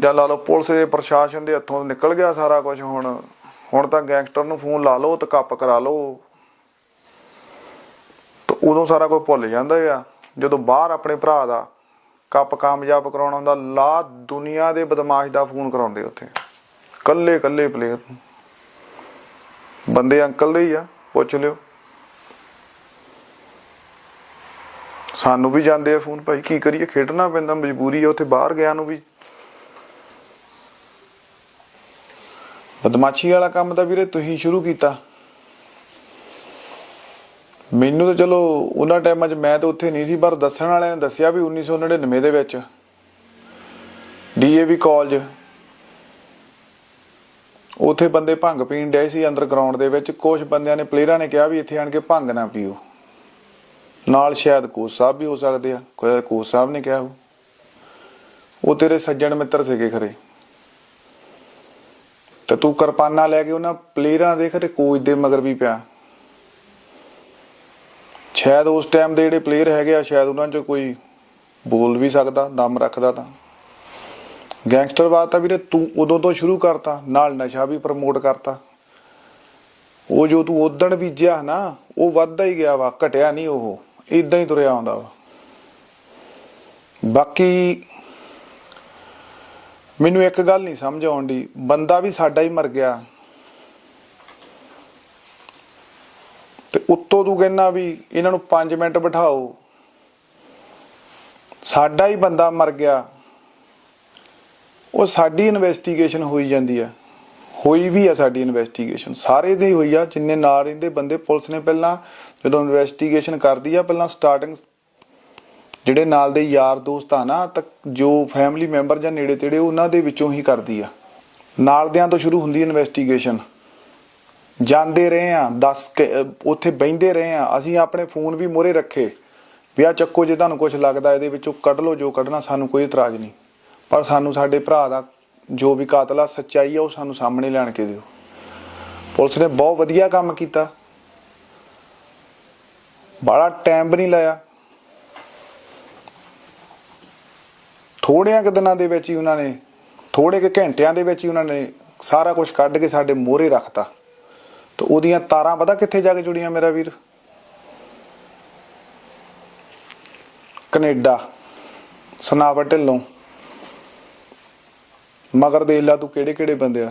ਜਾਂ ਲਾ ਲਓ ਪੁਲਿਸ ਦੇ ਪ੍ਰਸ਼ਾਸਨ ਦੇ ਹੱਥੋਂ ਨਿਕਲ ਗਿਆ ਸਾਰਾ ਕੁਝ ਹੁਣ ਹੁਣ ਤਾਂ ਗੈਂਗਸਟਰ ਨੂੰ ਫੋਨ ਲਾ ਲਓ ਤੇ ਕੱਪ ਕਰਾ ਲਓ। ਤੇ ਉਦੋਂ ਸਾਰਾ ਕੁਝ ਭੁੱਲ ਜਾਂਦਾ ਆ। ਜਦੋਂ ਬਾਹਰ ਆਪਣੇ ਭਰਾ ਦਾ ਕੱਪ ਕਾਮਯਾਬ ਕਰਾਉਣਾ ਹੁੰਦਾ ਲਾ ਦੁਨੀਆ ਦੇ ਬਦਮਾਸ਼ ਦਾ ਫੋਨ ਕਰਾਉਂਦੇ ਉੱਥੇ। ਕੱਲੇ ਕੱਲੇ ਪਲੇਅਰ ਬੰਦੇ ਅੰਕਲ ਦੇ ਹੀ ਆ, ਪੁੱਛ ਲਿਓ। ਸਾਨੂੰ ਵੀ ਜਾਂਦੇ ਆ ਫੋਨ, ਭਾਈ ਕੀ ਕਰੀਏ? ਖੇਡਣਾ ਪੈਂਦਾ, ਮਜਬੂਰੀ ਆ, ਉੱਥੇ ਬਾਹਰ ਗਿਆ ਨੂੰ ਵੀ। ਬਦਮਾਸ਼ੀ ਵਾਲਾ ਕੰਮ ਤਾਂ ਵੀਰੇ ਤੁਸੀਂ ਸ਼ੁਰੂ ਕੀਤਾ। ਮੈਨੂੰ ਤਾਂ ਚਲੋ ਉਹਨਾਂ ਟਾਈਮਾਂ 'ਚ ਮੈਂ ਤਾਂ ਉੱਥੇ ਨਹੀਂ ਸੀ, ਪਰ ਦੱਸਣ ਵਾਲਿਆਂ ਨੇ ਦੱਸਿਆ ਵੀ 1999 ਦੇ ਵਿੱਚ। DAV college. ਉੱਥੇ ਬੰਦੇ ਭੰਗ ਪੀਣ ਡਏ ਸੀ ਅੰਦਰ ਅੰਡਰਗਰਾਉਂਡ ਦੇ ਵਿੱਚ। ਕੁਝ ਬੰਦਿਆਂ ਨੇ, ਪਲੇਅਰਾਂ ਨੇ ਕਿਹਾ ਵੀ ਇੱਥੇ ਆਣ ਕੇ ਭੰਗ ਨਾ ਪੀਓ। ਨਾਲ ਸ਼ਾਇਦ ਕੋਚ ਸਾਹਿਬ ਵੀ ਹੋ ਸਕਦੇ ਆ, ਕੋਈ ਕੋਚ ਸਾਹਿਬ ਨੇ ਕਿਹਾ ਹੋ ਉਹ ਤੇਰੇ ਸੱਜਣ ਮਿੱਤਰ ਸੀਗੇ ਖਰੇ। ਤੇ ਤੂੰ ਕਿਰਪਾਨਾਂ ਲੈ ਕੇ ਉਹਨਾਂ ਪਲੇਅਰਾਂ ਦੇ ਖਰੇ ਕੋਚ ਦੇ ਮਗਰ ਵੀ ਪਿਆ। ਸ਼ਾਇਦ ਉਸ ਟਾਈਮ ਦੇ ਜਿਹੜੇ ਪਲੇਅਰ ਹੈਗੇ ਆ, ਸ਼ਾਇਦ ਉਹਨਾਂ 'ਚ ਕੋਈ ਬੋਲ ਵੀ ਸਕਦਾ, ਦਮ ਰੱਖਦਾ ਤਾਂ। ਗੈਂਗਸਟਰਵਾਦ ਤਾਂ ਵੀਰੇ ਤੂੰ ਉਦੋਂ ਤੋਂ ਸ਼ੁਰੂ ਕਰਤਾ, ਨਾਲ ਨਸ਼ਾ ਵੀ ਪ੍ਰਮੋਟ ਕਰਤਾ। ਉਹ ਜੋ ਤੂੰ ਉਦਣ ਬੀਜਿਆ ਨਾ, ਉਹ ਵੱਧਦਾ ਹੀ ਗਿਆ ਵਾ, ਘਟਿਆ ਨਹੀਂ ਉਹ। ਇਦਾਂ ਹੀ ਤੁਰਿਆ ਆਉਂਦਾ ਵਾ। ਬਾਕੀ ਮੈਨੂੰ ਇੱਕ ਗੱਲ ਨਹੀਂ ਸਮਝ ਆਉਂਦੀ, ਬੰਦਾ ਵੀ ਸਾਡਾ ਹੀ ਮਰ ਗਿਆ। ਤੇ ਉੱਤੋਂ ਤੂੰ ਕਹਿੰਦਾ ਵੀ ਇਹਨਾਂ ਨੂੰ 5 ਮਿੰਟ ਬਿਠਾਓ। ਸਾਡਾ ਹੀ ਬੰਦਾ ਮਰ ਗਿਆ। ਉਹ ਸਾਡੀ ਇਨਵੈਸਟੀਗੇਸ਼ਨ ਹੋਈ ਜਾਂਦੀ ਆ। ਹੋਈ ਵੀ ਆ ਸਾਡੀ ਇਨਵੈਸਟੀਗੇਸ਼ਨ ਸਾਰੇ ਦੀ ਹੋਈ ਆ, ਜਿੰਨੇ ਨਾਲ ਰਹਿੰਦੇ ਬੰਦੇ, ਪੁਲਿਸ ਨੇ ਪਹਿਲਾਂ ਜਦੋਂ ਇਨਵੈਸਟੀਗੇਸ਼ਨ ਕਰਦੀ ਆ, ਪਹਿਲਾਂ ਸਟਾਰਟਿੰਗ ਜਿਹੜੇ ਨਾਲ ਦੇ ਯਾਰ ਦੋਸਤ ਆ ਨਾ, ਤਾਂ ਜੋ ਫੈਮਿਲੀ ਮੈਂਬਰ ਜਾਂ ਨੇੜੇ ਤੇੜੇ ਉਹਨਾਂ ਦੇ ਵਿੱਚੋਂ ਹੀ ਕਰਦੀ ਆ। ਨਾਲਦਿਆਂ ਤੋਂ ਸ਼ੁਰੂ ਹੁੰਦੀ ਇਨਵੈਸਟੀਗੇਸ਼ਨ ਜਾਂਦੇ ਰਹੇ ਆ 10 ਉੱਥੇ ਬੈੰਦੇ ਰਹੇ ਆ, ਅਸੀਂ ਆਪਣੇ ਫੋਨ ਵੀ ਮੋਰੇ ਰੱਖੇ। ਵੀ ਆ ਚੱਕੋ ਜੇ ਤੁਹਾਨੂੰ ਕੁਝ ਲੱਗਦਾ, ਇਹਦੇ ਵਿੱਚੋਂ ਕੱਢ ਲਓ, ਜੋ ਕੱਢਣਾ ਸਾਨੂੰ ਕੋਈ ਇਤਰਾਜ਼ ਨਹੀਂ। ਪਰ ਸਾਨੂੰ ਸਾਡੇ ਭਰਾ ਦਾ ਜੋ ਵੀ ਕਾਤਲਾ ਸੱਚਾਈ ਆ, ਉਹ ਸਾਨੂੰ ਸਾਹਮਣੇ ਲੈਣ ਕੇ ਦਿਓ। ਪੁਲਿਸ ਨੇ ਬਹੁਤ ਵਧੀਆ ਕੰਮ ਕੀਤਾ। ਬੜਾ ਟਾਈਮ ਵੀ ਨਹੀਂ ਲਾਇਆ। ਥੋੜਿਆਂ ਕੁ ਦਿਨਾਂ ਦੇ ਵਿੱਚ ਹੀ ਉਹਨਾਂ ਨੇ ਥੋੜੇ ਕੁ ਘੰਟਿਆਂ ਦੇ ਵਿੱਚ ਹੀ ਉਹਨਾਂ ਨੇ ਸਾਰਾ ਕੁਝ ਕੱਢ ਕੇ ਸਾਡੇ ਮੋਹਰੇ ਰੱਖਤਾ। ਤੇ ਉਹਦੀਆਂ ਤਾਰਾਂ ਪਤਾ ਕਿੱਥੇ ਜਾ ਕੇ ਜੁੜੀਆਂ ਮੇਰਾ ਵੀਰ? ਕੈਨੇਡਾ, ਸਨਾਵਰ ਢਿੱਲੋਂ। ਮਗਰ ਦੇਖ ਲਾ ਤੂੰ ਕਿਹੜੇ ਕਿਹੜੇ ਬੰਦੇ ਆ।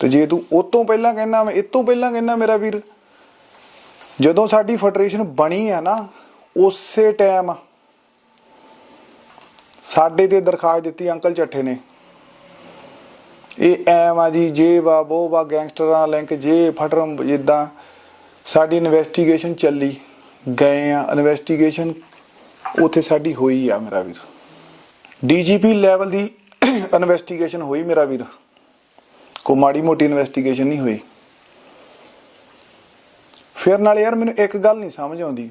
ਤੇ ਜੇ ਤੂੰ ਉਹ ਤੋਂ ਪਹਿਲਾਂ ਕਹਿੰਦਾ ਮੈਂ ਇਹ ਤੋਂ ਪਹਿਲਾਂ ਕਹਿੰਦਾ ਮੇਰਾ ਵੀਰ, ਜਦੋਂ ਸਾਡੀ ਫੈਡਰੇਸ਼ਨ ਬਣੀ ਆ ਨਾ, ਉਸੇ ਟਾਈਮ ਸਾਡੇ ਤੇ ਦਰਖਾਸਤ ਦਿੱਤੀ ਅੰਕਲ ਚੱਠੇ ਨੇ। ਇਹ ਐਮ ਆ ਜੀ, ਜੇ ਵਾ ਬੋ ਵਾ, ਗੈਂਗਸਟਰਾਂ, ਲਿੰਕ, ਜੇ, ਫਟਰਮ, ਜਿੱਦਾਂ ਸਾਡੀ ਇਨਵੈਸਟੀਗੇਸ਼ਨ ਚੱਲੀ। ਗਏ ਆ ਇਨਵੈਸਟੀਗੇਸ਼ਨ ਉੱਥੇ ਸਾਡੀ ਹੋਈ ਆ ਮੇਰਾ ਵੀਰ। ਡੀਜੀਪੀ ਲੈਵਲ ਦੀ ਇਨਵੈਸਟੀਗੇਸ਼ਨ ਹੋਈ ਮੇਰਾ ਵੀਰ। ਕੋ ਮਾੜੀ ਮੋਟੀ ਇਨਵੈਸਟੀਗੇਸ਼ਨ ਨਹੀਂ ਹੋਈ। ਫਿਰ ਨਾਲ ਯਾਰ ਮੈਨੂੰ ਇੱਕ ਗੱਲ ਨਹੀਂ ਸਮਝ ਆਉਂਦੀ।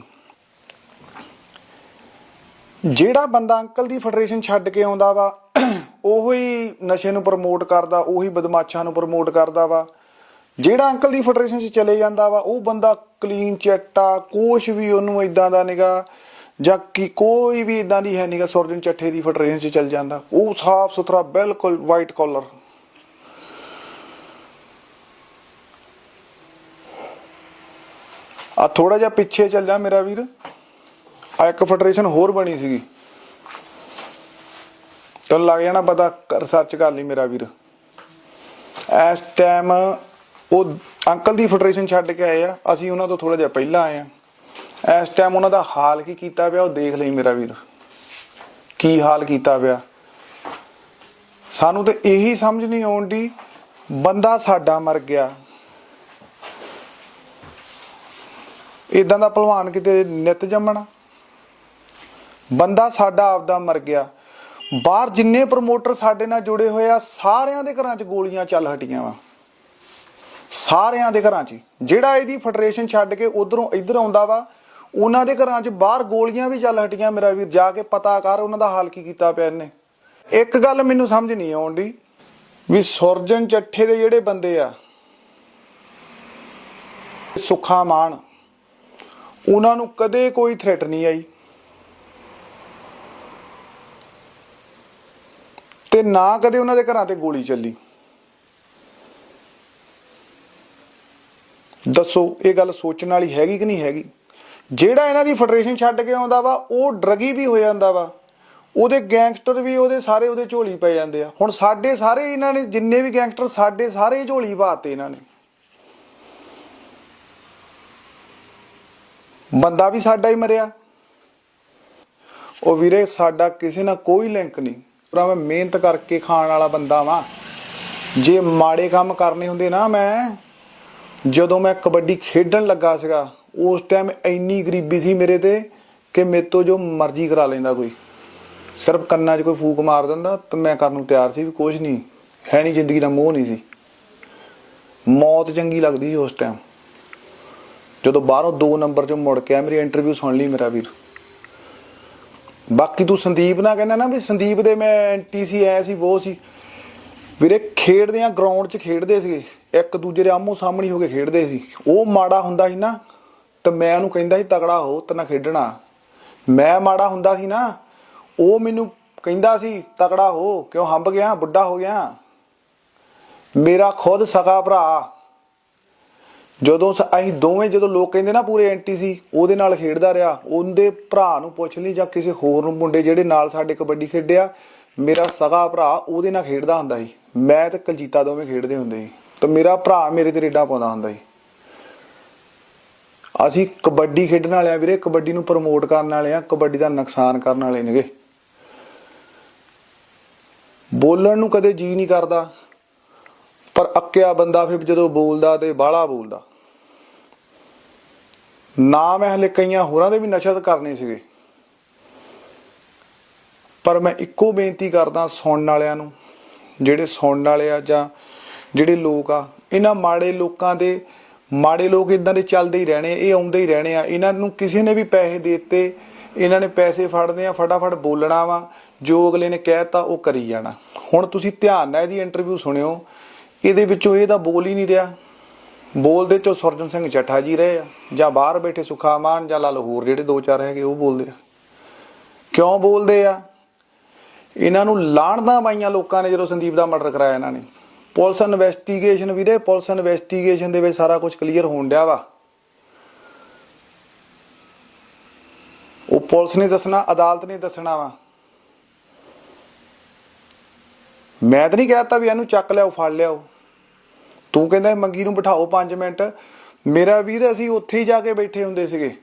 ਜਿਹੜਾ ਬੰਦਾ ਅੰਕਲ ਦੀ ਫੈਡਰੇਸ਼ਨ ਛੱਡ ਕੇ ਆਉਂਦਾ ਵਾ, ਉਹੋ ਹੀ ਨਸ਼ੇ ਨੂੰ ਪ੍ਰਮੋਟ ਕਰਦਾ, ਉਹੀ ਬਦਮਾਸ਼ਾਂ ਨੂੰ ਪ੍ਰਮੋਟ ਕਰਦਾ ਵਾ। ਜਿਹੜਾ ਅੰਕਲ ਦੀ ਫੈਡਰੇਸ਼ਨ 'ਚ ਚਲੇ ਜਾਂਦਾ ਵਾ, ਉਹ ਬੰਦਾ ਕਲੀਨ ਚਿੱਟਾ, ਕੁਛ ਵੀ ਉਹਨੂੰ ਇਦਾਂ ਦਾ ਨਿਗਾ, ਜਾਂ ਕਿ ਕੋਈ ਵੀ ਇਦਾਂ ਦੀ ਹੈ ਨਿਗਾ, ਸੁਰਜਨ ਚੱਠੇ ਦੀ ਫੈਡਰੇਸ਼ਨ 'ਚ ਚਲ ਜਾਂਦਾ। ਉਹ ਸਾਫ਼ ਸੁਥਰਾ ਬਿਲਕੁਲ ਵਾਈਟ ਕਾਲਰ ਆ ਥੋੜਾ ਜਿਹਾ ਪਿੱਛੇ ਚੱਲ ਜਾ ਮੇਰਾ ਵੀਰ। ਆ ਇੱਕ ਫੈਡਰੇਸ਼ਨ ਹੋਰ ਬਣੀ ਸੀਗੀ। ਤੁਹਾਨੂੰ ਲੱਗ ਜਾਣਾ ਪਤਾ ਰਿਸਰਚ ਕਰ ਲਈ ਮੇਰਾ ਵੀਰ। ਇਸ ਟਾਈਮ ਉਹ ਅੰਕਲ ਦੀ ਫੈਡਰੇਸ਼ਨ ਛੱਡ ਕੇ ਆਏ ਆ, ਅਸੀਂ ਉਹਨਾਂ ਤੋਂ ਥੋੜਾ ਜਿਹਾ ਪਹਿਲਾਂ ਆਏ ਆ। ਇਸ ਟਾਈਮ ਉਹਨਾਂ ਦਾ ਹਾਲ ਕੀ ਕੀਤਾ ਪਿਆ ਉਹ ਦੇਖ ਲਈ ਮੇਰਾ ਵੀਰ। ਕੀ ਹਾਲ ਕੀਤਾ ਪਿਆ। ਸਾਨੂੰ ਤੇ ਇਹੀ ਸਮਝ ਨਹੀਂ ਆਉਂਦੀ ਬੰਦਾ ਸਾਡਾ ਮਰ ਗਿਆ। ਇਦਾਂ ਦਾ ਪਹਿਲਵਾਨ ਕਿਤੇ ਨਿਤ ਜੰਮਣਾ। ਬੰਦਾ ਸਾਡਾ ਆਪਦਾ ਮਰ ਗਿਆ। ਬਾਹਰ ਜਿੰਨੇ ਪ੍ਰਮੋਟਰ ਸਾਡੇ ਨਾਲ ਜੁੜੇ ਹੋਏ ਆ, ਸਾਰਿਆਂ ਦੇ ਘਰਾਂ 'ਚ ਗੋਲੀਆਂ ਚੱਲ ਹਟੀਆਂ ਵਾ। ਸਾਰਿਆਂ ਦੇ ਘਰਾਂ 'ਚ ਜਿਹੜਾ ਇਹਦੀ ਫੈਡਰੇਸ਼ਨ ਛੱਡ ਕੇ ਉਧਰੋਂ ਇੱਧਰ ਆਉਂਦਾ ਵਾ, ਉਹਨਾਂ ਦੇ ਘਰਾਂ 'ਚ ਬਾਹਰ ਗੋਲੀਆਂ ਵੀ ਚੱਲ ਹਟੀਆਂ ਮੇਰਾ ਵੀਰ, ਜਾ ਕੇ ਪਤਾ ਕਰ ਉਹਨਾਂ ਦਾ ਹਾਲ ਕੀ ਕੀਤਾ ਪਿਆ ਇਹਨੇ। ਇੱਕ ਗੱਲ ਮੈਨੂੰ ਸਮਝ ਨਹੀਂ ਆਉਂਦੀ ਵੀ ਸੁਰਜਨ ਚੱਠੇ ਦੇ ਜਿਹੜੇ ਬੰਦੇ ਆ ਸੁੱਖਾ ਮਾਨ ਉਹਨਾਂ ਨੂੰ ਕਦੇ ਕੋਈ ਥ੍ਰੈਟ ਨਹੀਂ ਆਈ। ਤੇ ਨਾ ਕਦੇ ਉਹਨਾਂ ਦੇ ਘਰਾਂ ਤੇ ਗੋਲੀ ਚੱਲੀ। ਦੱਸੋ, ਇਹ ਗੱਲ ਸੋਚਣ ਵਾਲੀ ਹੈਗੀ ਕਿ ਨਹੀਂ ਹੈਗੀ? ਜਿਹੜਾ ਇਹਨਾਂ ਦੀ ਫੈਡਰੇਸ਼ਨ ਛੱਡ ਕੇ ਆਉਂਦਾ ਵਾ, ਉਹ ਡਰਗੀ ਵੀ ਹੋ ਜਾਂਦਾ ਵਾ। ਉਹਦੇ ਗੈਂਗਸਟਰ ਵੀ ਉਹਦੇ ਸਾਰੇ ਉਹਦੇ ਝੋਲੀ ਪੈ ਜਾਂਦੇ ਆ। ਹੁਣ ਸਾਡੇ ਸਾਰੇ ਇਹਨਾਂ ਨੇ, ਜਿੰਨੇ ਵੀ ਗੈਂਗਸਟਰ, ਸਾਡੇ ਸਾਰੇ ਝੋਲੀ ਪਾਤੇ ਇਹਨਾਂ ਨੇ। ਬੰਦਾ ਵੀ ਸਾਡਾ ਹੀ ਮਰਿਆ। ਉਹ ਵੀਰੇ, ਸਾਡਾ ਕਿਸੇ ਨਾਲ ਕੋਈ ਲਿੰਕ ਨਹੀਂ। ਪਰ ਮੈਂ ਮਿਹਨਤ ਕਰਕੇ ਖਾਣ ਵਾਲਾ ਬੰਦਾ ਵਾਂ। ਜੇ ਮਾੜੇ ਕੰਮ ਕਰਨੇ ਹੁੰਦੇ ਨਾ ਮੈਂ ਜਦੋਂ ਮੈਂ ਕਬੱਡੀ ਖੇਡਣ ਲੱਗਾ ਸੀਗਾ, ਉਸ ਟਾਈਮ ਇੰਨੀ ਗਰੀਬੀ ਸੀ ਮੇਰੇ ਤੇ ਕਿ ਮੇਰੇ ਤੋਂ ਜੋ ਮਰਜ਼ੀ ਕਰਾ ਲੈਂਦਾ ਕੋਈ। ਸਿਰਫ ਕੰਨਾਂ 'ਚ ਕੋਈ ਫੂਕ ਮਾਰ ਦਿੰਦਾ ਤਾਂ ਮੈਂ ਕਰਨ ਨੂੰ ਤਿਆਰ ਸੀ ਵੀ ਕੁਝ ਨਹੀਂ, ਹੈ ਨਹੀਂ ਜ਼ਿੰਦਗੀ ਦਾ ਮੋਹ ਨਹੀਂ ਸੀ। ਮੌਤ ਚੰਗੀ ਲੱਗਦੀ ਸੀ ਉਸ ਟਾਈਮ ਜਦੋਂ ਬਾਹਰੋਂ 2 ਨੰਬਰ 'ਚੋਂ ਮੁੜ ਕੇ ਆ ਮੇਰੀ ਇੰਟਰਵਿਊ ਸੁਣ ਲਈ ਮੇਰਾ ਵੀਰ। ਬਾਕੀ ਤੂੰ ਸੰਦੀਪ ਨਾਲ ਕਹਿੰਦਾ ਨਾ ਵੀ ਸੰਦੀਪ ਦੇ ਮੈਂ ਐਂਟੀ ਸੀ, ਐ ਸੀ ਉਹ ਸੀ। ਵੀਰੇ ਖੇਡਦੇ ਆ ਗਰਾਊਂਡ 'ਚ ਖੇਡਦੇ ਸੀਗੇ। ਇੱਕ ਦੂਜੇ ਦੇ ਆਮੋ ਸਾਹਮਣੇ ਹੋ ਕੇ ਖੇਡਦੇ ਸੀ। ਉਹ ਮਾੜਾ ਹੁੰਦਾ ਸੀ ਨਾ, ਤਾਂ ਮੈਂ ਉਹਨੂੰ ਕਹਿੰਦਾ ਸੀ ਤਗੜਾ ਹੋ ਤੇ ਨਾ ਖੇਡਣਾ। ਮੈਂ ਮਾੜਾ ਹੁੰਦਾ ਸੀ ਨਾ, ਉਹ ਮੈਨੂੰ ਕਹਿੰਦਾ ਸੀ ਤਗੜਾ ਹੋ, ਕਿਉਂ ਹੰਬ ਗਿਆ, ਬੁੱਢਾ ਹੋ ਗਿਆ? ਮੇਰਾ ਖੁਦ ਸਗਾ ਭਰਾ। ਜਦੋਂ ਸ- ਅਸੀਂ ਦੋਵੇਂ ਜਦੋਂ ਲੋਕ ਕਹਿੰਦੇ ਨਾ ਪੂਰੇ ਐਂਟੀ ਸੀ, ਉਹਦੇ ਨਾਲ ਖੇਡਦਾ ਰਿਹਾ। ਉਹਦੇ ਭਰਾ ਨੂੰ ਪੁੱਛ ਲਈ ਜਾਂ ਕਿਸੇ ਹੋਰ ਨੂੰ, ਮੁੰਡੇ ਜਿਹੜੇ ਨਾਲ ਸਾਡੇ ਕਬੱਡੀ ਖੇਡਿਆ ਮੇਰਾ ਸਗਾ ਭਰਾ ਉਹਦੇ ਨਾਲ ਖੇਡਦਾ ਹੁੰਦਾ ਸੀ। ਮੈਂ ਤੇ ਕਲਜੀਤਾ ਦੋਵੇਂ ਖੇਡਦੇ ਹੁੰਦੇ ਸੀ ਤਾਂ ਮੇਰਾ ਭਰਾ ਮੇਰੇ ਤੇ ਰੇਡਾ ਪਾਉਂਦਾ ਹੁੰਦਾ ਸੀ। ਅਸੀਂ ਕਬੱਡੀ ਖੇਡਣ ਵਾਲੇ ਆ ਵੀਰੇ, ਕਬੱਡੀ ਨੂੰ ਪ੍ਰਮੋਟ ਕਰਨ ਵਾਲੇ ਆ, ਕਬੱਡੀ ਦਾ ਨੁਕਸਾਨ ਕਰਨ ਵਾਲੇ ਨੇਗੇ। ਬੋਲਣ ਨੂੰ ਕਦੇ ਜੀ ਨਹੀਂ ਕਰਦਾ, ਪਰ ਅੱਕਿਆ ਬੰਦਾ ਫਿਰ ਜਦੋਂ ਬੋਲਦਾ ਤੇ ਬਾਹਲਾ ਬੋਲਦਾ। ਨਾ ਮੈਂ ਹਲੇ ਕਈਆਂ ਹੋਰਾਂ ਦੇ ਵੀ ਨਸ਼ਤ ਕਰਨੇ ਸੀਗੇ। ਪਰ ਮੈਂ ਇੱਕੋ ਬੇਨਤੀ ਕਰਦਾ ਸੁਣਨ ਵਾਲਿਆਂ ਨੂੰ ਜਿਹੜੇ ਸੁਣਨ ਵਾਲੇ ਆ ਜਾਂ ਜਿਹੜੇ ਲੋਕ ਆ, ਇਹਨਾਂ ਮਾੜੇ ਲੋਕਾਂ ਦੇ, ਮਾੜੇ ਲੋਕ ਇਦਾਂ ਦੇ ਚੱਲਦੇ ਹੀ ਰਹਿਣੇ, ਇਹ ਆਉਂਦੇ ਹੀ ਰਹਿਣੇ ਆ। ਇਹਨਾਂ ਨੂੰ ਕਿਸੇ ਨੇ ਵੀ ਪੈਸੇ ਦੇ ਦਿੱਤੇ, ਇਹਨਾਂ ਨੇ ਪੈਸੇ ਫੜਦੇ ਆ, ਫਟਾਫਟ ਬੋਲਣਾ ਵਾ, ਜੋ ਅਗਲੇ ਨੇ ਕਹਿਤਾ ਉਹ ਕਰੀ ਜਾਣਾ। ਹੁਣ ਤੁਸੀਂ ਧਿਆਨ ਨਾਲ ਇਹਦੀ ਇੰਟਰਵਿਊ ਸੁਣਿਓ। ਇਹਦੇ ਵਿੱਚੋਂ ਇਹ ਤਾਂ ਬੋਲ ਹੀ ਨਹੀਂ ਰਿਹਾ। ਬੋਲਦੇ ਚੋਂ ਸਰਜਨ ਸਿੰਘ ਚੱਠਾ ਜੀ ਰਹੇ ਆ, ਜਾਂ ਬਾਹਰ ਬੈਠੇ ਸੁਖਾ ਮਾਨ ਜਾਂ ਲਾਲ ਹੋਰ ਜਿਹੜੇ ਦੋ ਚਾਰ ਹੈਗੇ, ਉਹ ਬੋਲਦੇ ਆ। ਕਿਉਂ ਬੋਲਦੇ ਆ? ਇਹਨਾਂ ਨੂੰ ਲਾਣਦਾ ਪਾਈਆਂ ਲੋਕਾਂ ਨੇ ਜਦੋਂ ਸੰਦੀਪ ਦਾ ਮਰਡਰ ਕਰਾਇਆ ਇਹਨਾਂ ਨੇ। ਪੁਲਿਸ ਇਨਵੈਸਟੀਗੇਸ਼ਨ ਵੀਰੇ, ਪੁਲਿਸ ਇਨਵੈਸਟੀਗੇਸ਼ਨ ਦੇ ਵਿੱਚ ਸਾਰਾ ਕੁਝ ਕਲੀਅਰ ਹੋਣ ਡਿਆ ਵਾ। ਉਹ ਪੁਲਿਸ ਨੇ ਦੱਸਣਾ, ਅਦਾਲਤ ਨੇ ਦੱਸਣਾ ਵਾ। ਮੈਂ ਤਾਂ ਨਹੀਂ ਕਹਿਤਾ ਵੀ ਇਹਨੂੰ ਚੱਕ ਲਿਆਓ, ਫੜ ਲਿਆਓ। ਤੂੰ ਕਹਿੰਦਾ ਮੰਗੀ ਨੂੰ ਬਿਠਾਓ 5 ਮਿੰਟ। ਮੇਰਾ ਵੀਰ, ਅਸੀਂ ਉੱਥੇ ਹੀ ਜਾ ਕੇ ਬੈਠੇ ਹੁੰਦੇ ਸੀਗੇ।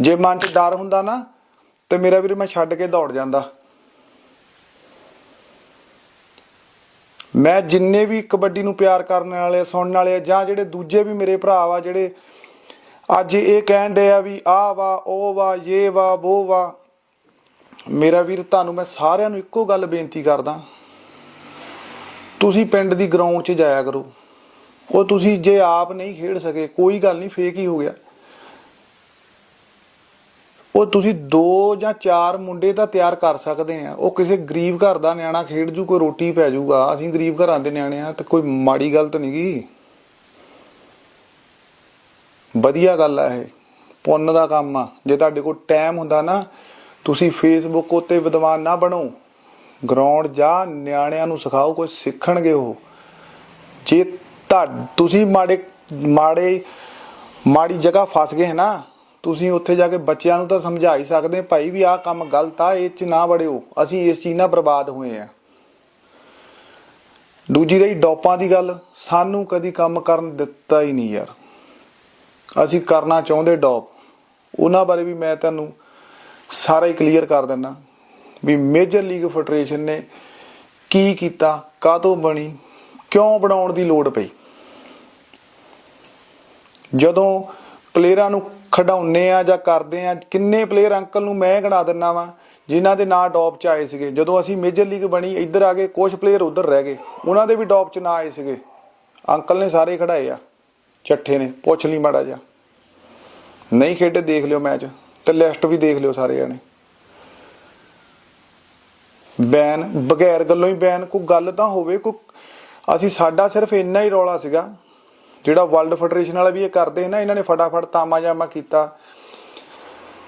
ਜੇ ਮਨ 'ਚ ਡਰ ਹੁੰਦਾ ਨਾ ਤੇ ਮੇਰਾ ਵੀਰ ਮੈਂ ਛੱਡ ਕੇ ਦੌੜ ਜਾਂਦਾ। ਮੈਂ ਜਿੰਨੇ ਵੀ ਕਬੱਡੀ ਨੂੰ ਪਿਆਰ ਕਰਨ ਵਾਲੇ ਸੁਣਨ ਵਾਲੇ ਆ, ਜਾਂ ਜਿਹੜੇ ਦੂਜੇ ਵੀ ਮੇਰੇ ਭਰਾ ਵਾ ਜਿਹੜੇ ਅੱਜ ਇਹ ਕਹਿਣ ਦੇ ਆ ਵੀ ਆ ਵਾ ਉਹ ਵਾ ਇਹ ਵਾ ਉਹ ਵਾ ਮੇਰਾ ਵੀਰ ਤੁਹਾਨੂੰ ਮੈਂ ਸਾਰਿਆਂ ਨੂੰ ਇੱਕੋ ਗੱਲ ਬੇਨਤੀ ਕਰਦਾ। ਤੁਸੀਂ ਪਿੰਡ ਦੀ ਗਰਾਊਂਡ 'ਚ ਜਾਇਆ ਕਰੋ। ਉਹ ਤੁਸੀਂ ਜੇ ਆਪ ਨਹੀਂ ਖੇਡ ਸਕੇ ਕੋਈ ਗੱਲ ਨਹੀਂ ਫੇਕ ਹੀ ਹੋ ਗਿਆ। ਉਹ ਤੁਸੀਂ ਦੋ ਜਾਂ ਚਾਰ ਮੁੰਡੇ ਤਾਂ ਤਿਆਰ ਕਰ ਸਕਦੇ ਆ। ਉਹ ਕਿਸੇ ਗਰੀਬ ਘਰ ਦਾ ਨਿਆਣਾ ਖੇਡ ਜੂ, ਕੋਈ ਰੋਟੀ ਪੈ ਜਾਊਗਾ ਅਸੀਂ ਗਰੀਬ ਘਰਾਂ ਦੇ ਨਿਆਣੇ ਆ, ਤੇ ਕੋਈ ਮਾੜੀ ਗੱਲ ਤਾਂ ਨਹੀਂਗੀ ਵਧੀਆ ਗੱਲ ਆ ਇਹ। ਪੁੰਨ ਦਾ ਕੰਮ ਆ। ਜੇ ਤੁਹਾਡੇ ਕੋਲ ਟਾਈਮ ਹੁੰਦਾ ਨਾ, ਤੁਸੀਂ ਫੇਸਬੁੱਕ ਉਤੇ ਵਿਦਵਾਨ ਨਾ ਬਣੋ। ਗਰਾਊਂਡ ਜਾ ਨਿਆਣਿਆਂ ਨੂੰ ਸਿਖਾਓ ਕੁਝ ਸਿੱਖਣਗੇ ਉਹ। ਜੇ ਤੁਹਾ, ਤੁਸੀਂ ਮਾੜੇ ਮਾੜੇ, ਮਾੜੀ ਜਗ੍ਹਾ ਫਸ ਗਏ ਨਾ ਤੁਸੀਂ ਉੱਥੇ ਜਾ ਕੇ ਬੱਚਿਆਂ ਨੂੰ ਤਾਂ ਸਮਝਾ ਹੀ ਸਕਦੇ ਭਾਈ ਵੀ ਆਹ ਕੰਮ ਗਲਤ ਆ, ਇਹ ਚ ਨਾ ਵੜਿਓ। ਅਸੀਂ ਇਸ ਚੀਜ਼ ਨਾਲ ਬਰਬਾਦ ਹੋਏ ਆ। ਦੂਜੀ ਰਹੀ ਡੋਪਾਂ ਦੀ ਗੱਲ, ਸਾਨੂੰ ਕਦੀ ਕੰਮ ਕਰਨ ਦਿੱਤਾ ਹੀ ਨਹੀਂ ਯਾਰ। ਅਸੀਂ ਕਰਨਾ ਚਾਹੁੰਦੇ ਡੋਪ। ਉਹਨਾਂ ਬਾਰੇ ਵੀ ਮੈਂ ਤੁਹਾਨੂੰ ਸਾਰਾ ਹੀ ਕਲੀਅਰ ਕਰ ਦਿੰਦਾ। ਵੀ ਮੇਜਰ ਲੀਗ ਫੈਡਰੇਸ਼ਨ ਨੇ ਕੀ ਕੀਤਾ, ਕਾਹਤੋਂ ਬਣੀ, ਕਿਉਂ ਬਣਾਉਣ ਦੀ ਲੋੜ ਪਈ? ਜਦੋਂ ਪਲੇਅਰਾਂ ਨੂੰ ਖਡਾਉਨੇ ਆ ਜਾਂ ਕਰਦੇ ਆ, ਕਿੰਨੇ ਪਲੇਅਰ ਅੰਕਲ ਨੂੰ ਮੈਂ ਗਣਾ ਦਿੰਨਾ ਵਾਂ, ਜਿਨ੍ਹਾਂ ਦੇ ਨਾਂ ਟੌਪ 'ਚ ਆਏ ਸੀਗੇ। ਜਦੋਂ ਅਸੀਂ ਮੇਜਰ ਲੀਗ ਬਣੀ, ਇੱਧਰ ਆ ਗਏ ਕੁਝ ਪਲੇਅਰ ਉੱਧਰ ਰਹਿ ਗਏ। ਉਹਨਾਂ ਦੇ ਵੀ ਟੌਪ 'ਚ ਨਾਂ ਆਏ ਸੀਗੇ। ਅੰਕਲ ਨੇ ਸਾਰੇ ਖੜਾਏ ਆ, ਚੱਠੇ ਨੇ, ਪੁੱਛ ਲਈ ਮਾੜਾ ਜਿਹਾ। ਨਹੀਂ ਖੇਡੇ, ਦੇਖ ਲਿਓ ਮੈਚ, ਤੇ ਲਿਸਟ ਵੀ ਦੇਖ ਲਿਓ ਸਾਰੇ ਜਾਣੇ। ਬੈਨ, ਬਗੈਰ ਗੱਲੋਂ ਹੀ ਬੈਨ, ਕੋਈ ਗੱਲ ਤਾਂ ਹੋਵੇ, ਕੋਈ, ਅਸੀਂ ਸਾਡਾ ਸਿਰਫ ਇੰਨਾ ਹੀ ਰੌਲਾ ਸੀਗਾ ਜਿਹੜਾ ਵਰਲਡ ਫੈਡਰੇਸ਼ਨ ਵਾਲਾ ਵੀ ਇਹ ਕਰਦੇ ਨਾ, ਇਹਨਾਂ ਨੇ ਫਟਾਫਟ ਤਾਮਾ ਜਾਮਾ ਕੀਤਾ।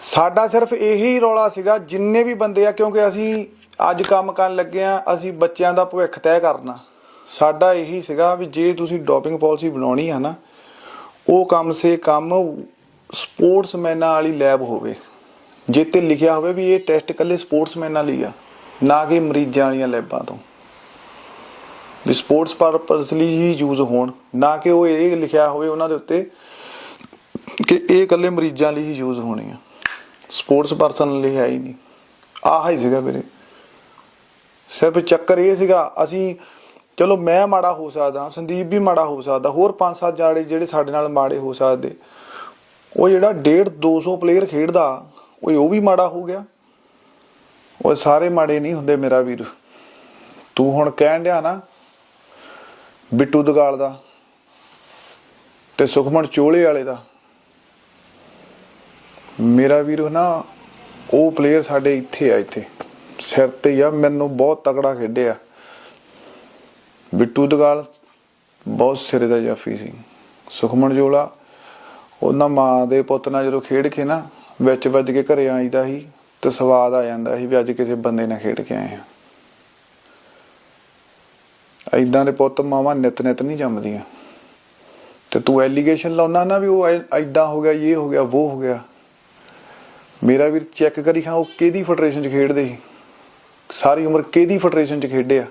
ਸਾਡਾ ਸਿਰਫ ਇਹੀ ਰੌਲਾ ਸੀਗਾ, ਜਿੰਨੇ ਵੀ ਬੰਦੇ ਆ, ਕਿਉਂਕਿ ਅਸੀਂ ਅੱਜ ਕੰਮ ਕਰਨ ਲੱਗੇ ਆ, ਅਸੀਂ ਬੱਚਿਆਂ ਦਾ ਭਵਿੱਖ ਤੈਅ ਕਰਨਾ। ਸਾਡਾ ਇਹੀ ਸੀਗਾ ਵੀ ਜੇ ਤੁਸੀਂ ਡੋਪਿੰਗ ਪਾਲਿਸੀ ਬਣਾਉਣੀ ਹੈ ਨਾ, ਉਹ ਕੰਮ ਸੇ ਕੰਮ ਸਪੋਰਟਸਮੈਨਾਂ ਵਾਲੀ ਲੈਬ ਹੋਵੇ। ਜੇ 'ਤੇ ਲਿਖਿਆ ਹੋਵੇ ਵੀ ਇਹ ਟੈਸਟ ਇਕੱਲੇ ਸਪੋਰਟਸਮੈਨਾਂ ਲਈ ਆ, ਨਾ ਕਿ ਮਰੀਜ਼ਾਂ ਵਾਲੀਆਂ ਲੈਬਾਂ ਤੋਂ। ਵੀ ਸਪੋਰਟਸ ਪਰਪਸ ਲਈ ਹੀ ਯੂਜ਼ ਹੋਣ, ਨਾ ਕਿ ਉਹ ਇਹ ਲਿਖਿਆ ਹੋਵੇ ਉਹਨਾਂ ਦੇ ਉੱਤੇ ਕਿ ਇਹ ਇਕੱਲੇ ਮਰੀਜ਼ਾਂ ਲਈ ਹੀ ਯੂਜ਼ ਹੋਣੀ ਆ। ਸਪੋਰਟਸ ਪਰਸਨ ਲਈ ਹੈ ਹੀ ਨਹੀਂ। ਆਹ ਹੀ ਸੀਗਾ ਵੀਰੇ। ਸਿਰਫ ਚੱਕਰ ਇਹ ਸੀਗਾ, ਅਸੀਂ ਚਲੋ ਮੈਂ ਮਾੜਾ ਹੋ ਸਕਦਾ, ਸੰਦੀਪ ਵੀ ਮਾੜਾ ਹੋ ਸਕਦਾ, ਹੋਰ ਪੰਜ ਸੱਤ ਜਾੜੇ ਜਿਹੜੇ ਸਾਡੇ ਨਾਲ ਮਾੜੇ ਹੋ ਸਕਦੇ। ਉਹ ਜਿਹੜਾ 1.5 200 ਪਲੇਅਰ ਖੇਡਦਾ ਉਹ ਉਹ ਵੀ ਮਾੜਾ ਹੋ ਗਿਆ। ਉਹ ਸਾਰੇ ਮਾੜੇ ਨਹੀਂ ਹੁੰਦੇ ਮੇਰਾ ਵੀਰ। ਤੂੰ ਹੁਣ ਕਹਿਣ ਡਿਆ ਨਾ ਬਿੱਟੂ ਦਗਾਲ ਦਾ ਤੇ ਸੁਖਮਨ ਚੋਲੇ ਵਾਲੇ ਦਾ। ਮੇਰਾ ਵੀਰ ਨਾ, ਉਹ ਪਲੇਅਰ ਸਾਡੇ ਇੱਥੇ ਆ ਇੱਥੇ। ਸਿਰ ਤੇ ਆ, ਮੈਨੂੰ ਬਹੁਤ ਤਕੜਾ ਖੇਡਿਆ ਬਿੱਟੂ ਦਗਾਲ ਬਹੁਤ ਸਿਰੇ ਦਾ ਜਾਫੀ ਸੀ। ਸੁਖਮਨ ਜੋਲਾ ਉਹਨਾਂ ਮਾਂ ਦੇ ਪੁੱਤ ਨਾਲ ਜਦੋਂ ਖੇਡ ਕੇ ਨਾ ਵਿੱਚ ਵੱਜ ਕੇ ਘਰੇ ਆਈਦਾ ਸੀ ਤੇ ਸਵਾਦ ਆ ਜਾਂਦਾ ਸੀ ਵੀ ਅੱਜ ਕਿਸੇ ਬੰਦੇ ਨਾਲ ਖੇਡ ਕੇ ਆਏ ਆ। ਐਦਾਂ ਦੇ ਪੁੱਤ ਮਾਵਾਂ ਨਿਤ ਨਿਤ ਨਹੀਂ ਜੰਮਦੀਆਂ। ਤੇ ਤੂੰ ਐਲੀਗੇਸ਼ਨ ਲਾਉਣਾ ਨਾ ਵੀ ਉਹ ਐਦਾਂ ਹੋ ਗਿਆ ਇਹ ਹੋ ਗਿਆ ਉਹ ਹੋ ਗਿਆ। ਮੇਰਾ ਵੀਰ ਚੈੱਕ ਕਰੀ ਖਾਂ ਉਹ ਕਿਹਦੀ ਫੈਡਰੇਸ਼ਨ 'ਚ ਖੇਡਦੇ ਸੀ? ਸਾਰੀ ਉਮਰ ਕਿਹਦੀ ਫੈਡਰੇਸ਼ਨ 'ਚ ਖੇਡੇ ਆ?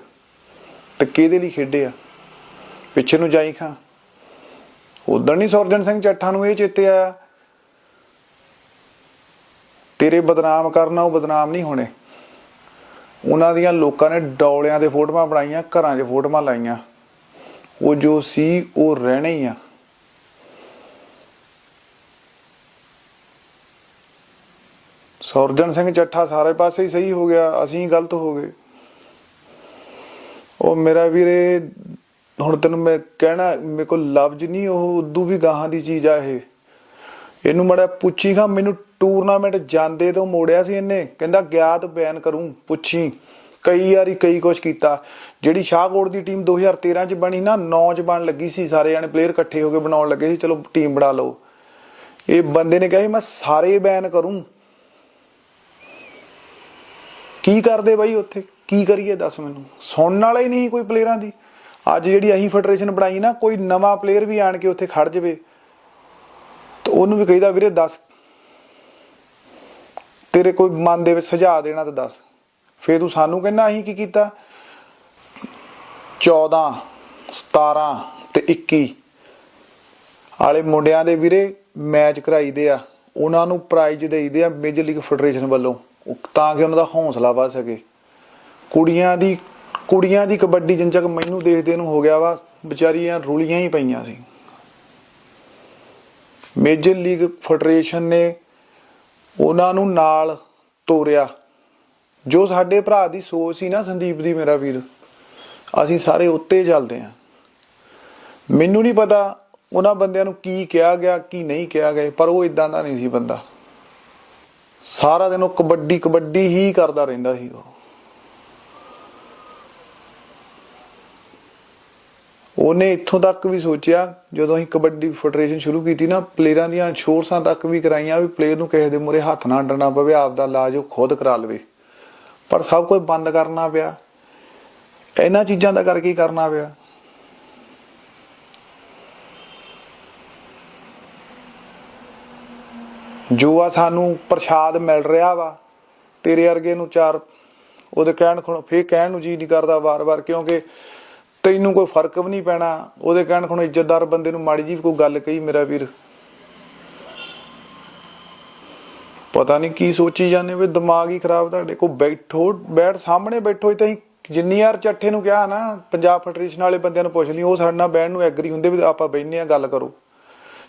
ਤੇ ਕਿਹਦੇ ਲਈ ਖੇਡੇ ਆ? ਪਿੱਛੇ ਨੂੰ ਜਾਈ ਖਾਂ। ਉਦੋਂ ਨਹੀਂ ਸੁਰਜਨ ਸਿੰਘ ਚੱਠਾ ਨੂੰ ਇਹ ਚੇਤੇ ਆਇਆ, ਤੇਰੇ ਬਦਨਾਮ ਕਰਨਾ, ਉਹ ਬਦਨਾਮ ਨਹੀਂ ਹੋਣੇ। ਉਹਨਾਂ ਦੀਆਂ ਲੋਕਾਂ ਨੇ ਡੌਲਿਆਂ ਦੇ ਫੋਟੋਆਂ ਬਣਾਈਆਂ, ਘਰਾਂ 'ਚ ਫੋਟੋਆਂ ਲਾਈਆਂ। ਉਹ ਜੋ ਸੀ, ਉਹ ਰਹਿਣੇ ਹੀ ਆ। ਸੁਰਜਨ ਸਿੰਘ ਚੱਠਾ ਸਾਰੇ ਪਾਸੇ ਹੀ ਸਹੀ ਹੋ ਗਿਆ, ਅਸੀਂ ਗਲਤ ਹੋ ਗਏ। ਉਹ ਮੇਰਾ ਵੀਰੇ, ਹੁਣ ਤੈਨੂੰ ਮੈਂ ਕਹਿਣਾ, ਮੇਰੇ ਕੋਲ ਲਫ਼ਜ਼ ਨਹੀਂ, ਉਹ ਉਦੋਂ ਵੀ ਗਾਹਾਂ ਦੀ ਚੀਜ਼ ਆ ਇਹ। ਇਹਨੂੰ ਮੜਾ ਪੁੱਛੀ ਖਾ ਮੈਨੂੰ ਟੂਰਨਾਮੈਂਟ ਜਾਂਦੇ ਤੋਂ ਮੋੜਿਆ ਸੀ ਇਹਨੇ। ਕਹਿੰਦਾ, ਗਿਆਤ ਬੈਨ ਕਰੂੰ, ਪੁੱਛੀ। ਕਈ ਵਾਰੀ ਕਈ ਕੁਛ ਕੀਤਾ। ਜਿਹੜੀ ਸ਼ਾਹਕੋਟ ਦੀ ਟੀਮ 2013 ਚ ਬਣੀ ਨਾ 9 ਚ ਬਣ ਲੱਗੀ ਸੀ। ਸਾਰੇ ਜਾਣੇ ਪਲੇਅਰ ਇਕੱਠੇ ਹੋ ਕੇ ਬਣਾਉਣ ਲੱਗੇ ਸੀ, ਚਲੋ ਟੀਮ ਬਣਾ ਲਓ। ਇਹ ਬੰਦੇ ਨੇ ਕਿਹਾ ਮੈਂ ਸਾਰੇ ਬੈਨ ਕਰੂੰ। ਕੀ ਕਰਦੇ ਬਾਈ ਉੱਥੇ? ਕੀ ਕਰੀਏ ਦੱਸ ਮੈਨੂੰ? ਸੁਣਨ ਵਾਲਾ ਹੀ ਨਹੀਂ ਕੋਈ ਪਲੇਅਰਾਂ ਦੀ। ਅੱਜ ਜਿਹੜੀ ਅਸੀਂ ਫੈਡਰੇਸ਼ਨ ਬਣਾਈ ਨਾ, ਕੋਈ ਨਵਾਂ ਪਲੇਅਰ ਵੀ ਆਣ ਕੇ ਉੱਥੇ ਖੜ ਜਾਵੇ। ਤੇ ਉਹਨੂੰ ਵੀ ਕਹੀਦਾ, ਵੀਰੇ, ਦੱਸ ਤੇਰੇ ਕੋਈ ਮਨ ਦੇ ਵਿੱਚ ਸੁਝਾਅ ਦੇਣਾ ਤਾਂ ਦੱਸ। ਫੇਰ ਤੂੰ ਸਾਨੂੰ ਕਹਿੰਦਾ ਅਸੀਂ ਕੀ ਕੀਤਾ? 14 17 ਤੇ 21 ਵਾਲੇ ਮੁੰਡਿਆਂ ਦੇ ਵੀਰੇ, ਮੈਚ ਕਰਾਈਦੇ ਆ। ਉਹਨਾਂ ਨੂੰ ਪ੍ਰਾਈਜ਼ ਦੇਈਦੇ ਆ ਮੇਜਰ ਲੀਗ ਫੈਡਰੇਸ਼ਨ ਵੱਲੋਂ। ਤਾਂ ਕਿ ਉਹਨਾਂ ਦਾ ਹੌਸਲਾ ਵੱਧ ਸਕੇ। ਕੁੜੀਆਂ ਦੀ ਕੁੜੀਆਂ ਦੀ ਕਬੱਡੀ ਜਿੰਨ ਚੱਕ ਮੈਨੂੰ ਦੇਖਦੇ ਨੂੰ ਹੋ ਗਿਆ ਵਾ, ਵਿਚਾਰੀਆਂ ਰੁਲੀਆਂ ਹੀ ਪਈਆਂ ਸੀ। ਮੇਜਰ ਲੀਗ ਫੈਡਰੇਸ਼ਨ ਨੇ ਉਹਨਾਂ ਨੂੰ ਨਾਲ ਤੋਰਿਆ। ਜੋ ਸਾਡੇ ਭਰਾ ਦੀ ਸੋਚ ਸੀ ਨਾ ਸੰਦੀਪ ਦੀ, ਮੇਰਾ ਵੀਰ, ਅਸੀਂ ਸਾਰੇ ਉੱਤੇ ਚੱਲਦੇ ਆਂ ਮੈਨੂੰ ਨਹੀਂ ਪਤਾ ਉਹਨਾਂ ਬੰਦਿਆਂ ਨੂੰ ਕੀ ਕਿਹਾ ਗਿਆ, ਕੀ ਨਹੀਂ ਕਿਹਾ ਗਿਆ, ਪਰ ਉਹ ਇਦਾਂ ਦਾ ਨਹੀਂ ਸੀ ਬੰਦਾ। ਸਾਰਾ ਦਿਨ ਉਹ ਕਬੱਡੀ ਕਬੱਡੀ ਹੀ ਕਰਦਾ ਰਹਿੰਦਾ ਸੀ ਉਹ। ਉਹਨੇ ਇੱਥੋਂ ਤੱਕ ਵੀ ਸੋਚਿਆ, ਜਦੋਂ ਅਸੀਂ ਕਬੱਡੀ ਫੈਡਰੇਸ਼ਨ ਸ਼ੁਰੂ ਕੀਤੀ ਨਾ ਪਲੇਅਰਾਂ ਦੀਆਂ ਇੰਸ਼ੋਰੈਂਸਾਂ ਤੱਕ ਵੀ ਕਰਾਈਆਂ ਵੀ ਪਲੇਅਰ ਨੂੰ ਕਿਸੇ ਦੇ ਮੂਹਰੇ ਹੱਥ ਨਾ ਅੱਡਣਾ ਪਵੇ, ਆਪਦਾ ਇਲਾਜ ਉਹ ਖੁਦ ਕਰਾ ਲਵੇ। ਪਰ ਸਭ ਕੁਝ ਬੰਦ ਕਰਨਾ ਪਿਆ। ਇਹਨਾਂ ਚੀਜ਼ਾਂ ਦਾ ਕਰਕੇ ਕਰਨਾ ਪਿਆ। ਜੋ ਆ ਸਾਨੂੰ ਪ੍ਰਸ਼ਾਦ ਮਿਲ ਰਿਹਾ ਵਾ, ਤੇਰੇ ਵਰਗੇ ਨੂੰ ਚਾਰ, ਉਹਦੇ ਕਹਿਣ ਖੁਣ, ਫੇਰ ਕਹਿਣ ਨੂੰ ਜੀ ਨਹੀਂ ਕਰਦਾ ਵਾਰ-ਵਾਰ, ਕਿਉਂਕਿ ਤੈਨੂੰ ਕੋਈ ਫ਼ਰਕ ਵੀ ਨਹੀਂ ਪੈਣਾ। ਉਹਦੇ ਕਹਿਣ ਖੁਣ ਇੱਜ਼ਤਦਾਰ ਬੰਦੇ ਨੂੰ ਮਾੜੀ ਜੀ ਕੋਈ ਗੱਲ ਕਹੀ ਮੇਰਾ ਵੀਰ। ਪਤਾ ਨਹੀਂ ਕੀ ਸੋਚੀ ਜਾਂਦੇ ਵੀ ਦਿਮਾਗ ਹੀ ਖਰਾਬ ਤੁਹਾਡੇ ਕੋ ਬੈਠੋ, ਬੈਠ ਸਾਹਮਣੇ ਬੈਠੋ ਤੇ ਜਿੰਨੀ ਯਾਰ ਚੱਠੇ ਨੂੰ ਕਿਹਾ ਨਾ, ਪੰਜਾਬ ਫੈਡਰੇਸ਼ਨ ਵਾਲੇ ਬੰਦਿਆਂ ਨੂੰ ਪੁੱਛ ਲਈ ਉਹ ਸਾਡੇ ਨਾਲ ਬਹਿਣ ਨੂੰ ਐਗਰੀ ਹੁੰਦੇ ਵੀ ਆਪਾਂ ਬੈਠਨੇ ਆ ਗੱਲ ਕਰੋ।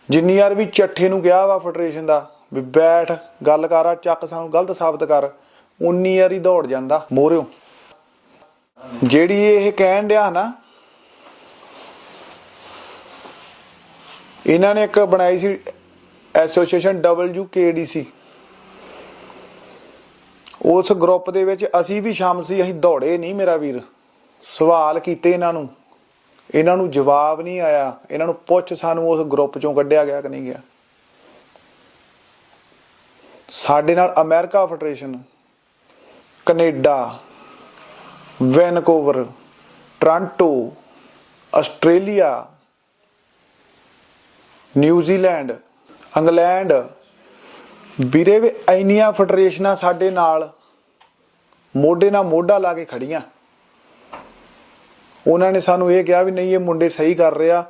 ਜਿੰਨੀ ਯਾਰ ਵੀ ਚੱਠੇ ਨੂੰ ਕਿਹਾ ਵਾ ਫੈਡਰੇਸ਼ਨ ਦਾ, ਵੀ ਬੈਠ, ਗੱਲ ਕਰ ਆ ਚੱਕ ਸਾਨੂੰ ਗਲਤ ਸਾਬਤ ਕਰ, ਉਨੀ ਯਾਰ ਹੀ ਦੌੜ ਜਾਂਦਾ, ਮੋਰਿਓ। ਜਿਹੜੀ ਇਹ ਕਹਿਣ ਡਿਆ ਨਾ ਇਹਨਾਂ ਨੇ ਇੱਕ ਬਣਾਈ ਸੀ ਐਸੋਸੀਏਸ਼ਨ WKDC ਉਸ ਗਰੁੱਪ ਦੇ ਵਿੱਚ ਅਸੀਂ ਵੀ ਸ਼ਾਮਲ ਸੀ, ਅਸੀਂ ਦੌੜੇ ਨਹੀਂ ਮੇਰਾ ਵੀਰ। ਸਵਾਲ ਕੀਤੇ ਇਹਨਾਂ ਨੂੰ। ਇਹਨਾਂ ਨੂੰ ਜਵਾਬ ਨਹੀਂ ਆਇਆ। ਇਹਨਾਂ ਨੂੰ ਪੁੱਛ ਸਾਨੂੰ ਉਸ ਗਰੁੱਪ ਚੋਂ ਕੱਢਿਆ ਗਿਆ ਕਿ ਨਹੀਂ ਗਿਆ। ਸਾਡੇ ਨਾਲ America federation, Canada, Vancouver, Toronto, Australia New Zealand England, ਵੀਰੇ ਵੀ, ਇੰਨੀਆਂ ਫੈਡਰੇਸ਼ਨਾਂ ਸਾਡੇ ਨਾਲ ਮੋਢੇ ਨਾਲ ਮੋਢਾ ਲਾ ਕੇ ਖੜੀਆਂ। ਉਹਨਾਂ ਨੇ ਸਾਨੂੰ ਇਹ ਕਿਹਾ ਵੀ ਨਹੀਂ, ਇਹ ਮੁੰਡੇ ਸਹੀ ਕਰ ਰਿਹਾ।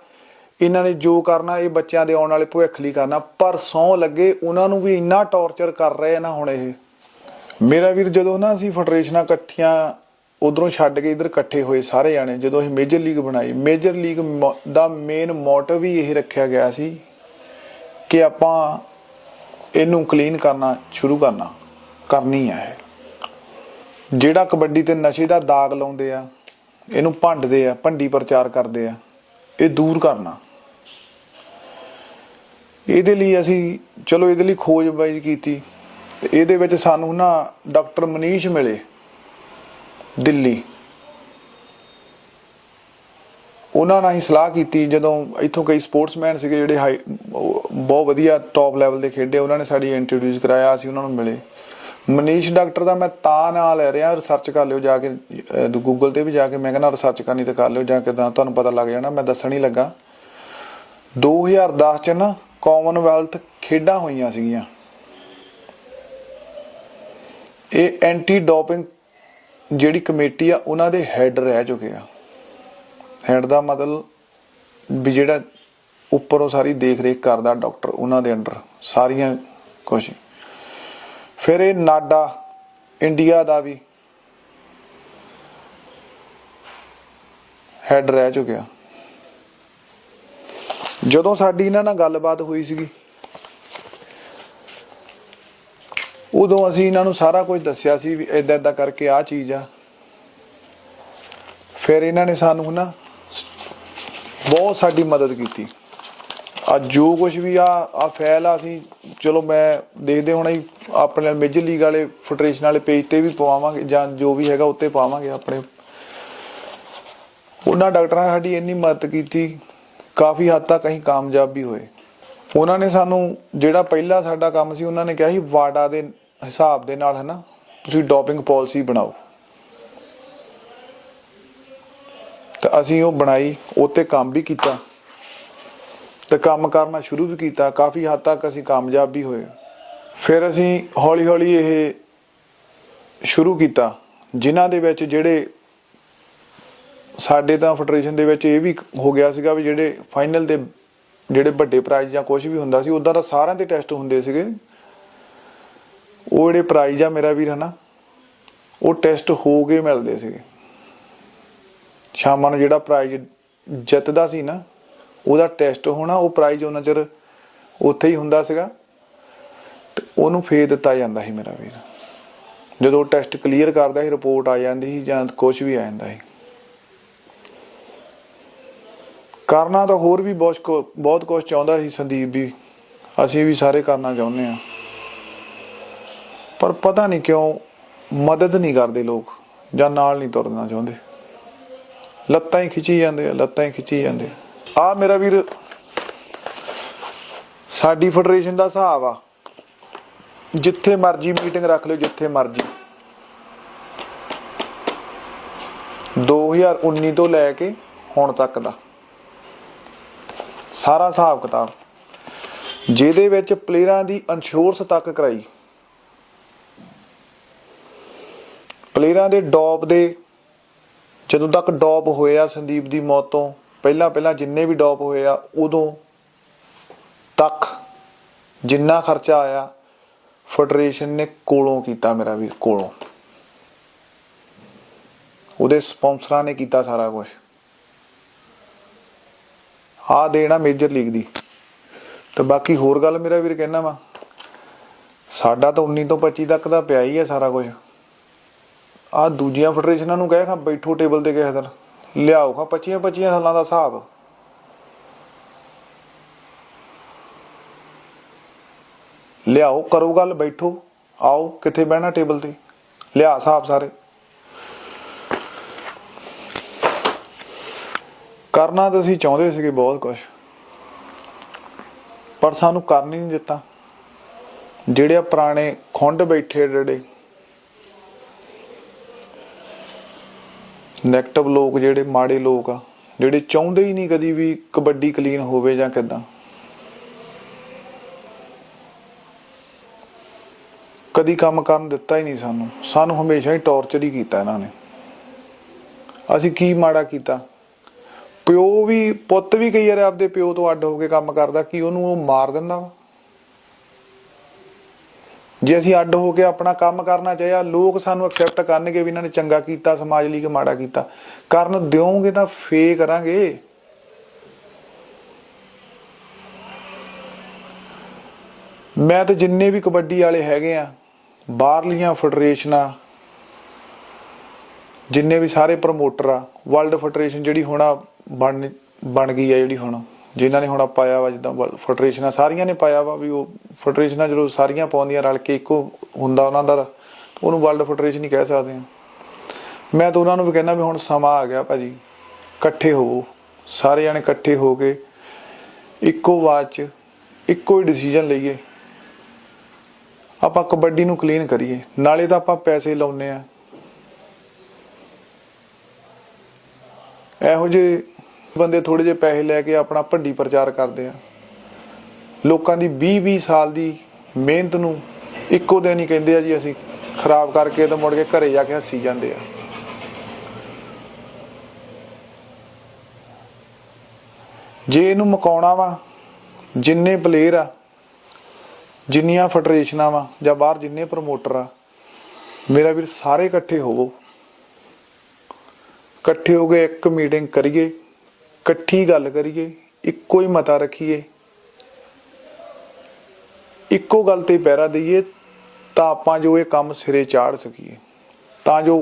ਇਹਨਾਂ ਨੇ ਜੋ ਕਰਨਾ, ਇਹ ਬੱਚਿਆਂ ਦੇ ਆਉਣ ਵਾਲੇ ਭਵਿੱਖ ਲਈ ਕਰਨਾ। ਪਰ ਸੌ ਲੱਗੇ, ਉਹਨਾਂ ਨੂੰ ਵੀ ਇੰਨਾ ਟੌਰਚਰ ਕਰ ਰਹੇ ਆ ਨਾ ਹੁਣ ਇਹ। ਮੇਰਾ ਵੀਰ, ਜਦੋਂ ਨਾ ਅਸੀਂ ਫੈਡਰੇਸ਼ਨਾਂ ਇਕੱਠੀਆਂ ਉਧਰੋਂ ਛੱਡ ਕੇ ਇਧਰ ਇਕੱਠੇ ਹੋਏ ਸਾਰੇ ਜਾਣੇ, ਜਦੋਂ ਅਸੀਂ ਮੇਜਰ ਲੀਗ ਬਣਾਈ ਮੇਜਰ ਲੀਗ ਮੋ- ਦਾ ਮੇਨ ਮੋਟਿਵ ਹੀ ਇਹ ਰੱਖਿਆ ਗਿਆ ਸੀ ਕਿ ਆਪਾਂ ਇਹਨੂੰ ਕਲੀਨ ਕਰਨਾ, ਸ਼ੁਰੂ ਕਰਨਾ, ਕਰਨੀ ਹੈ ਇਹ। ਜਿਹੜਾ ਕਬੱਡੀ ਤੇ ਨਸ਼ੇ ਦਾ ਦਾਗ ਲਾਉਂਦੇ ਆ, ਇਹਨੂੰ ਭੰਡਦੇ ਆ, ਭੰਡੀ ਪ੍ਰਚਾਰ ਕਰਦੇ ਆ, ਇਹ ਦੂਰ ਕਰਨਾ। ਇਹਦੇ ਲਈ ਅਸੀਂ, ਚਲੋ ਇਹਦੇ ਲਈ ਖੋਜਬਾਈ ਕੀਤੀ, ਤੇ ਇਹਦੇ ਵਿੱਚ ਸਾਨੂੰ ਨਾ ਡਾਕਟਰ ਮਨੀਸ਼ ਮਿਲੇ। ਦਿੱਲੀ। ਉਹਨਾਂ ਨਾਲ ਹੀ ਸਲਾਹ ਕੀਤੀ, ਜਦੋਂ ਇੱਥੋਂ ਕਈ ਸਪੋਰਟਸਮੈਨ ਸੀਗੇ ਜਿਹੜੇ ਹਾਈ ਬਹੁਤ ਵਧੀਆ ਟੌਪ ਲੈਵਲ ਦੇ ਖੇਡੇ, ਉਹਨਾਂ ਨੇ ਸਾਡੀ ਇੰਟਰੋਡਿਊਸ ਕਰਾਇਆ, ਅਸੀਂ ਉਹਨਾਂ ਨੂੰ ਮਿਲੇ। ਮਨੀਸ਼ ਡਾਕਟਰ ਦਾ ਮੈਂ ਤਾਂ ਨਾਂ ਲੈ ਰਿਹਾ ਰਿਸਰਚ ਕਰ ਲਿਓ ਜਾ ਕੇ ਗੂਗਲ ਤੇ ਵੀ ਜਾ ਕੇ, ਮੈਂ ਕਹਿੰਦਾ ਰਿਸਰਚ ਕਰਨੀ ਤੇ ਕਰ ਲਿਓ ਜਾਂ ਕਿਦਾਂ, ਤੁਹਾਨੂੰ ਪਤਾ ਲੱਗ ਜਾਣਾ, ਮੈਂ ਦੱਸਣ ਹੀ ਲੱਗਾ। 2010 ਚ ਨਾ ਕਾਮਨਵੈਲਥ ਖੇਡਾਂ ਹੋਈਆਂ ਸੀਗੀਆਂ। ਇਹ ਐਂਟੀ ਡੋਪਿੰਗ ਜਿਹੜੀ ਕਮੇਟੀ ਆ, ਉਹਨਾਂ ਦੇ ਹੈੱਡ ਰਹਿ ਚੁੱਕੇ ਆ। ਹੈੱਡ ਦਾ ਮਤਲਬ ਵੀ ਜਿਹੜਾ ਉੱਪਰੋਂ ਸਾਰੀ ਦੇਖ ਰੇਖ ਕਰਦਾ ਡਾਕਟਰ ਉਹਨਾਂ ਦੇ ਅੰਡਰ ਸਾਰੀਆਂ ਕੁਝ ਫਿਰ ਇਹ ਨਾਡਾ ਇੰਡੀਆ ਦਾ ਵੀ ਹੈੱਡ ਰਹਿ ਚੁੱਕਿਆ। ਜਦੋਂ ਸਾਡੀ ਇਹਨਾਂ ਨਾਲ ਗੱਲਬਾਤ ਹੋਈ ਸੀਗੀ ਉਦੋਂ ਅਸੀਂ ਇਹਨਾਂ ਨੂੰ ਸਾਰਾ ਕੁਝ ਦੱਸਿਆ ਸੀ ਵੀ ਇਦਾਂ ਇਦਾਂ ਕਰਕੇ ਆ ਚੀਜ਼ ਆ। ਫਿਰ ਇਹਨਾਂ ਨੇ ਸਾਨੂੰ ਨਾ ਬਹੁਤ ਸਾਡੀ ਮਦਦ ਕੀਤੀ। ਆ ਜੋ ਕੁਝ ਵੀ ਆ ਆ ਫਾਈਲ ਆ ਅਸੀਂ, ਚਲੋ ਮੈਂ ਦੇਖਦੇ ਹੁਣ ਆਪਣੇ ਮੇਜਰ ਲੀਗ ਵਾਲੇ ਫੈਡਰੇਸ਼ਨ ਵਾਲੇ ਪੇਜ ਤੇ ਵੀ ਪਵਾਵਾਂਗੇ ਜਾਂ ਜੋ ਵੀ ਹੈਗਾ ਉੱਤੇ ਪਾਵਾਂਗੇ ਆਪਣੇ। ਉਹਨਾਂ ਡਾਕਟਰਾਂ ਨੇ ਸਾਡੀ ਇੰਨੀ ਮਦਦ ਕੀਤੀ, ਕਾਫੀ ਹੱਦ ਤੱਕ ਅਸੀਂ ਕਾਮਯਾਬ ਵੀ ਹੋਏ। ਉਹਨਾਂ ਨੇ ਸਾਨੂੰ ਜਿਹੜਾ ਪਹਿਲਾ ਸਾਡਾ ਕੰਮ ਸੀ, ਉਹਨਾਂ ਨੇ ਕਿਹਾ ਸੀ ਵਾਡਾ ਦੇ ਹਿਸਾਬ ਦੇ ਨਾਲ ਹਨਾ, ਤੁਸੀਂ ਡੋਪਿੰਗ ਪਾਲਿਸੀ ਬਣਾਓ। ਤਾਂ ਅਸੀਂ ਉਹ ਬਣਾਈ ਉੱਤੇ ਕੰਮ ਵੀ ਕੀਤਾ। ਤੇ ਕੰਮ ਕਰਨਾ ਸ਼ੁਰੂ ਵੀ ਕੀਤਾ, ਕਾਫੀ ਹੱਦ ਤੱਕ ਅਸੀਂ ਕਾਮਯਾਬ ਵੀ ਹੋਏ। ਫਿਰ ਅਸੀਂ ਹੌਲੀ ਹੌਲੀ ਇਹ ਸ਼ੁਰੂ ਕੀਤਾ, ਜਿਨ੍ਹਾਂ ਦੇ ਵਿੱਚ ਜਿਹੜੇ ਸਾਡੇ ਤਾਂ ਫੈਡਰੇਸ਼ਨ ਦੇ ਵਿੱਚ ਇਹ ਵੀ ਹੋ ਗਿਆ ਸੀਗਾ ਵੀ ਜਿਹੜੇ ਫਾਈਨਲ ਦੇ ਜਿਹੜੇ ਵੱਡੇ ਪ੍ਰਾਈਜ਼ ਜਾਂ ਕੁਝ ਵੀ ਹੁੰਦਾ ਸੀ, ਉਦਾਂ ਦਾ ਸਾਰਿਆਂ ਦੇ ਟੈਸਟ ਹੁੰਦੇ ਸੀਗੇ। ਉਹ ਜਿਹੜੇ ਪ੍ਰਾਈਜ਼ ਆ ਮੇਰਾ ਵੀਰ ਹਨਾ, ਉਹ ਟੈਸਟ ਹੋ ਕੇ ਮਿਲਦੇ ਸੀਗੇ। ਸ਼ਾਮਾਂ ਨੂੰ ਜਿਹੜਾ ਪ੍ਰਾਈਜ਼ ਜਿੱਤਦਾ ਸੀ ਨਾ, ਉਹਦਾ ਟੈਸਟ ਹੋਣਾ, ਉਹ ਪ੍ਰਾਈਜ਼ ਉਹਨਾਂ ਚਿਰ ਉੱਥੇ ਹੀ ਹੁੰਦਾ ਸੀਗਾ। ਤੇ ਉਹਨੂੰ ਫੇਰ ਦਿੱਤਾ ਜਾਂਦਾ ਸੀ ਮੇਰਾ ਵੀਰ। ਜਦੋਂ ਟੈਸਟ ਕਲੀਅਰ ਕਰਦਾ ਸੀ ਰਿਪੋਰਟ ਆ ਜਾਂਦੀ ਸੀ ਜਾਂ ਕੁਝ ਵੀ ਆ ਜਾਂਦਾ ਸੀ। ਕਰਨਾ ਤਾਂ ਹੋਰ ਵੀ ਬਹੁਤ ਬਹੁਤ ਕੁਝ ਚਾਹੁੰਦਾ ਸੀ ਸੰਦੀਪ ਵੀ। ਅਸੀਂ ਵੀ ਸਾਰੇ ਕਰਨਾ ਚਾਹੁੰਦੇ ਆ ਪਰ ਪਤਾ ਨਹੀਂ ਕਿਉਂ ਮਦਦ ਨਹੀਂ ਕਰਦੇ ਲੋਕ, ਜਾਂ ਨਾਲ ਨਹੀਂ ਤੁਰਨਾ ਚਾਹੁੰਦੇ। ਲੱਤਾਂ ਹੀ ਖਿੱਚੀ ਜਾਂਦੇ ਆ, ਲੱਤਾਂ ਹੀ ਖਿੱਚੀ ਜਾਂਦੇ ਆ। ਮੇਰਾ ਵੀਰ, ਸਾਡੀ ਫੈਡਰੇਸ਼ਨ ਦਾ ਹਿਸਾਬ ਆ। ਜਿੱਥੇ ਮਰਜ਼ੀ ਮੀਟਿੰਗ ਰੱਖ ਲਿਓ, ਜਿੱਥੇ ਮਰਜ਼ੀ। 2019 ਤੋਂ ਲੈ ਕੇ ਹੁਣ ਤੱਕ ਦਾ। ਸਾਰਾ ਹਿਸਾਬ ਕਿਤਾਬ। ਜਿਹਦੇ ਵਿੱਚ ਪਲੇਅਰਾਂ ਦੀ ਇੰਸ਼ੋਰੈਂਸ ਤੱਕ ਕਰਾਈ। ਪਲੇਅਰਾਂ ਦੇ ਡੌਪ ਦੇ, ਜਦੋਂ ਤੱਕ ਡੌਪ ਹੋਇਆ ਸੰਦੀਪ ਦੀ ਮੌਤ ਤੋਂ, ਪਹਿਲਾਂ ਪਹਿਲਾਂ ਜਿੰਨੇ ਵੀ ਡੌਪ ਹੋਏ ਆ, ਉਦੋਂ ਤੱਕ ਜਿੰਨਾ ਖਰਚਾ ਆਇਆ, ਫੈਡਰੇਸ਼ਨ ਨੇ ਕੋਲੋਂ ਕੀਤਾ ਮੇਰਾ ਵੀਰ, ਕੋਲੋਂ। ਉਹਦੇ ਸਪਾਂਸਰਾਂ ਨੇ ਕੀਤਾ ਸਾਰਾ ਕੁਝ ਆ ਦੇਣਾ ਮੇਜਰ ਲੀਗ ਦੀ। ਤੇ ਬਾਕੀ ਹੋਰ ਗੱਲ ਮੇਰਾ ਵੀਰ ਕਹਿਣਾ ਵਾ, ਸਾਡਾ ਤਾਂ 19 ਤੋਂ 25 ਤੱਕ ਦਾ ਪਿਆ ਹੀ ਹੈ ਸਾਰਾ ਕੁਝ ਆ ਦੂਜੀਆਂ ਫੈਡਰੇਸ਼ਨਾਂ ਨੂੰ ਕਹੇ ਖਾਂ, ਬੈਠੋ ਟੇਬਲ ਤੇ ਕਿਸੇ ਦਿਨ। ਲਿਆਓ ਖਾਂ 25 25 ਸਾਲਾਂ ਦਾ ਹਿਸਾਬ। ਲਿਆਓ, ਕਰੋ ਗੱਲ, ਬੈਠੋ, ਆਓ, ਕਿੱਥੇ ਬਹਿਣਾ ਟੇਬਲ ਤੇ। ਲਿਆ ਹਿਸਾਬ ਸਾਰੇ। ਕਰਨਾ ਤਾਂ ਅਸੀਂ ਚਾਹੁੰਦੇ ਸੀਗੇ ਬਹੁਤ ਕੁਝ ਪਰ ਸਾਨੂੰ ਕਰਨ ਹੀ ਨਹੀਂ ਦਿੱਤਾ। ਜਿਹੜੇ ਆ ਪੁਰਾਣੇ ਖੁੰਡ ਬੈਠੇ ਜਿਹੜੇ ਨੈਗੇਟਿਵ ਲੋਕ ਜਿਹੜੇ ਮਾੜੇ ਲੋਕ ਆ, ਜਿਹੜੇ ਚਾਹੁੰਦੇ ਹੀ ਨਹੀਂ ਕਦੀ ਵੀ ਕਬੱਡੀ ਕਲੀਨ ਹੋਵੇ ਜਾਂ ਕਿਦਾਂ। ਕਦੀ ਕੰਮ ਕਰਨ ਦਿੱਤਾ ਹੀ ਨਹੀਂ ਸਾਨੂੰ। ਸਾਨੂੰ ਹਮੇਸ਼ਾ ਹੀ ਟੌਰਚਰ ਹੀ ਕੀਤਾ ਇਹਨਾਂ ਨੇ। ਅਸੀਂ ਕੀ ਮਾੜਾ ਕੀਤਾ? ਪਿਓ ਵੀ, ਪੁੱਤ ਵੀ ਕਈ ਵਾਰ ਆਪਦੇ ਪਿਓ ਤੋਂ ਅੱਡ ਹੋ ਕੇ ਕੰਮ ਕਰਦਾ, ਕਿ ਉਹਨੂੰ ਉਹ ਮਾਰ ਦਿੰਦਾ ਵਾ? ਜੇ ਅਸੀਂ ਅੱਡ ਹੋ ਕੇ ਆਪਣਾ ਕੰਮ ਕਰਨਾ ਚਾਹਿਆ, ਲੋਕ ਸਾਨੂੰ ਐਕਸੈਪਟ ਕਰਨਗੇ ਵੀ ਇਹਨਾਂ ਨੇ ਚੰਗਾ ਕੀਤਾ, ਸਮਾਜ ਲਈ ਕਿ ਮਾੜਾ ਕੀਤਾ। ਕਰਨ ਦਿਓਗੇ ਤਾਂ ਫੇ ਕਰਾਂਗੇ। ਮੈਂ ਤਾਂ ਜਿੰਨੇ ਵੀ ਕਬੱਡੀ ਵਾਲੇ ਹੈਗੇ ਆ, ਬਾਹਰਲੀਆਂ ਫੈਡਰੇਸ਼ਨਾਂ, ਜਿੰਨੇ ਵੀ ਸਾਰੇ ਪ੍ਰਮੋਟਰ ਆ, ਵਰਲਡ ਫੈਡਰੇਸ਼ਨ ਜਿਹੜੀ ਹੁਣ ਬਣ ਬਣ ਗਈ ਆ ਜਿਹੜੀ ਹੁਣ। ਜਿਨ੍ਹਾਂ ਨੇ ਹੁਣ ਪਾਇਆ ਵਾ, ਜਿੱਦਾਂ ਫੈਡਰੇਸ਼ਨਾਂ ਸਾਰੀਆਂ ਨੇ ਪਾਇਆ ਵਾ ਵੀ ਉਹ ਫੈਡਰੇਸ਼ਨਾਂ ਜਦੋਂ ਸਾਰੀਆਂ ਪਾਉਂਦੀਆਂ ਰਲ ਕੇ, ਇੱਕੋ ਹੁੰਦਾ ਉਹਨਾਂ ਦਾ, ਉਹਨੂੰ ਵਰਲਡ ਫੈਡਰੇਸ਼ਨ ਹੀ ਕਹਿ ਸਕਦੇ ਆ ਮੈਂ ਤਾਂ ਉਹਨਾਂ ਨੂੰ ਵੀ ਕਹਿੰਦਾ ਵੀ ਹੁਣ ਸਮਾਂ ਆ ਗਿਆ ਭਾਜੀ, ਇਕੱਠੇ ਹੋਵੋ, ਸਾਰੇ ਜਾਣੇ ਇਕੱਠੇ ਹੋ ਕੇ, ਇੱਕੋ ਆਵਾਜ਼ 'ਚ, ਇੱਕੋ ਹੀ ਡਿਸੀਜਨ ਲਈਏ। ਆਪਾਂ ਕਬੱਡੀ ਨੂੰ ਕਲੀਨ ਕਰੀਏ, ਨਾਲੇ ਤਾਂ ਆਪਾਂ ਪੈਸੇ ਲਾਉਨੇ ਆ ਇਹੋ ਜਿਹੇ ਬੰਦੇ ਥੋੜੇ ਜਿਹੇ ਪੈਸੇ ਲੈ ਕੇ ਆਪਣਾ ਭੰਡੀ ਪ੍ਰਚਾਰ ਕਰਦੇ ਆ। ਲੋਕਾਂ ਦੀ 20 20 ਸਾਲ ਦੀ ਮਿਹਨਤ ਨੂੰ ਇੱਕੋ ਦਿਨ ਹੀ ਕਹਿੰਦੇ ਆ ਜੀ ਅਸੀਂ ਖਰਾਬ ਕਰਕੇ ਤਾਂ ਮੁੜ ਕੇ ਘਰੇ ਜਾ ਕੇ ਹੱਸੀ ਜਾਂਦੇ ਆ। ਜੇ ਇਹਨੂੰ ਮਕਾਉਣਾ ਵਾ, ਜਿੰਨੇ ਪਲੇਅਰ ਆ, ਜਿੰਨੀਆਂ ਫੈਡਰੇਸ਼ਨਾਂ ਵਾ ਜਾਂ ਬਾਹਰ ਜਿੰਨੇ ਪ੍ਰਮੋਟਰ ਆ, ਮੇਰਾ ਵੀਰ ਸਾਰੇ ਇਕੱਠੇ ਹੋਵੋ। ਇਕੱਠੇ ਹੋ ਕੇ ਇੱਕ ਮੀਟਿੰਗ ਕਰੀਏ। ਇਕੱਠੀ ਗੱਲ ਕਰੀਏ, ਇੱਕੋ ਹੀ ਮਤਾ ਰੱਖੀਏ, ਇੱਕੋ ਗੱਲ ਤੇ ਪੈਰਾ ਦਈਏ, ਤਾਂ ਆਪਾਂ ਜੋ ਇਹ ਕੰਮ ਸਿਰੇ ਚਾੜ ਸਕੀਏ। ਤਾਂ ਜੋ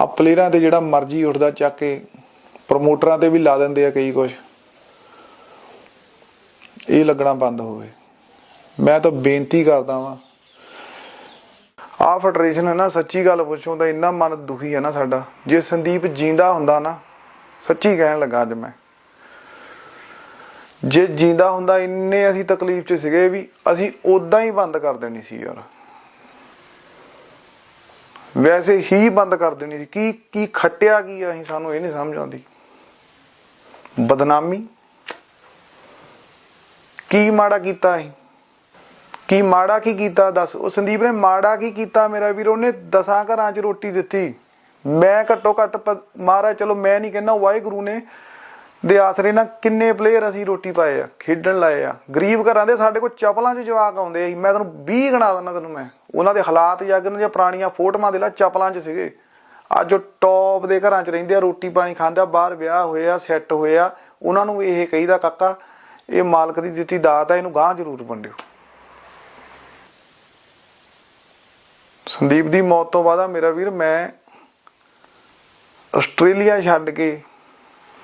ਆ ਪਲੇਅਰਾਂ ਤੇ ਜਿਹੜਾ ਮਰਜ਼ੀ ਉੱਠਦਾ ਚੱਕ ਕੇ ਪ੍ਰਮੋਟਰਾਂ ਤੇ ਵੀ ਲਾ ਦਿੰਦੇ ਆ ਕਈ ਕੁਝ ਇਹ ਲੱਗਣਾ ਬੰਦ ਹੋਵੇ। ਮੈਂ ਤਾਂ ਬੇਨਤੀ ਕਰਦਾ ਵਾਂ। ਆ ਫੈਡਰੇਸ਼ਨ ਹੈ ਨਾ, ਸੱਚੀ ਗੱਲ ਪੁੱਛੋ ਤਾਂ ਇੰਨਾ ਮਨ ਦੁਖੀ ਹੈ ਨਾ ਸਾਡਾ। ਜੇ ਸੰਦੀਪ ਜਿੰਦਾ ਹੁੰਦਾ ਨਾ, ਸੱਚੀ ਕਹਿਣ ਲੱਗਾ ਅੱਜ ਮੈਂ। ਜੇ ਜਿੰਦਾ ਹੁੰਦਾ ਇੰਨੇ ਅਸੀਂ ਤਕਲੀਫ 'ਚ ਸੀਗੇ ਵੀ ਅਸੀਂ ਉਦਾਂ ਹੀ ਬੰਦ ਕਰ ਦੇਣੀ ਸੀ ਯਾਰ। ਵੈਸੇ ਹੀ ਬੰਦ ਕਰ ਦੇਣੀ ਸੀ। ਕੀ ਕੀ ਖੱਟਿਆ ਕੀ ਅਸੀਂ ਸਾਨੂੰ ਇਹ ਨਹੀਂ ਸਮਝ ਆਉਂਦੀ। ਬਦਨਾਮੀ। ਕੀ ਮਾੜਾ ਕੀਤਾ ਅਸੀਂ? ਕੀ ਮਾੜਾ ਕੀ ਕੀਤਾ ਦੱਸ। ਉਹ ਸੰਦੀਪ ਨੇ ਮਾੜਾ ਕੀ ਕੀਤਾ ਮੇਰਾ ਵੀਰ? ਉਹਨੇ ਦਸਾਂ ਘਰਾਂ 'ਚ ਰੋਟੀ ਦਿੱਤੀ। ਮੈਂ ਘੱਟੋ ਘੱਟ ਪ- ਮਹਾਰਾਜ ਚਲੋ ਮੈਂ ਨਹੀਂ ਕਹਿੰਦਾ, ਵਾਹਿਗੁਰੂ ਨੇ ਦੇ ਆਸਰੇ ਨਾਲ ਕਿੰਨੇ ਪਲੇਅਰ ਅਸੀਂ ਰੋਟੀ ਪਾਏ ਆ, ਖੇਡਣ ਲਾਏ ਆ। ਗਰੀਬ ਘਰਾਂ ਦੇ ਸਾਡੇ ਕੋਲ ਚਪਲਾਂ 'ਚ ਜਵਾਕ ਆਉਂਦੇ ਸੀ ਮੈਂ ਤੈਨੂੰ 20 ਗਣਾ ਦਿੰਦਾ ਤੈਨੂੰ ਮੈਂ। ਉਹਨਾਂ ਦੇ ਹਾਲਾਤ ਜਾਗਣ ਜਾਂ ਪੁਰਾਣੀਆਂ ਫੋਟੋਆਂ ਦੇ ਲਾ ਚਪਲਾਂ 'ਚ ਸੀਗੇ। ਅੱਜ ਉਹ ਟੌਪ ਦੇ ਘਰਾਂ 'ਚ ਰਹਿੰਦੇ ਆ, ਰੋਟੀ ਪਾਣੀ ਖਾਂਦਾ, ਬਾਹਰ ਵਿਆਹ ਹੋਏ ਆ ਸੈੱਟ ਹੋਏ ਆ। ਉਹਨਾਂ ਨੂੰ ਇਹ ਕਹੀਦਾ, ਕਾਕਾ, ਇਹ ਮਾਲਕ ਦੀ ਦਿੱਤੀ ਦਾਤ ਆ, ਇਹਨੂੰ ਗਾਂ ਜ਼ਰੂਰ ਵੰਡਿਓ। ਸੰਦੀਪ ਦੀ ਮੌਤ ਤੋਂ ਬਾਅਦ ਆ ਮੇਰਾ ਵੀਰ, ਮੈਂ ਆਸਟ੍ਰੇਲੀਆ ਛੱਡ ਕੇ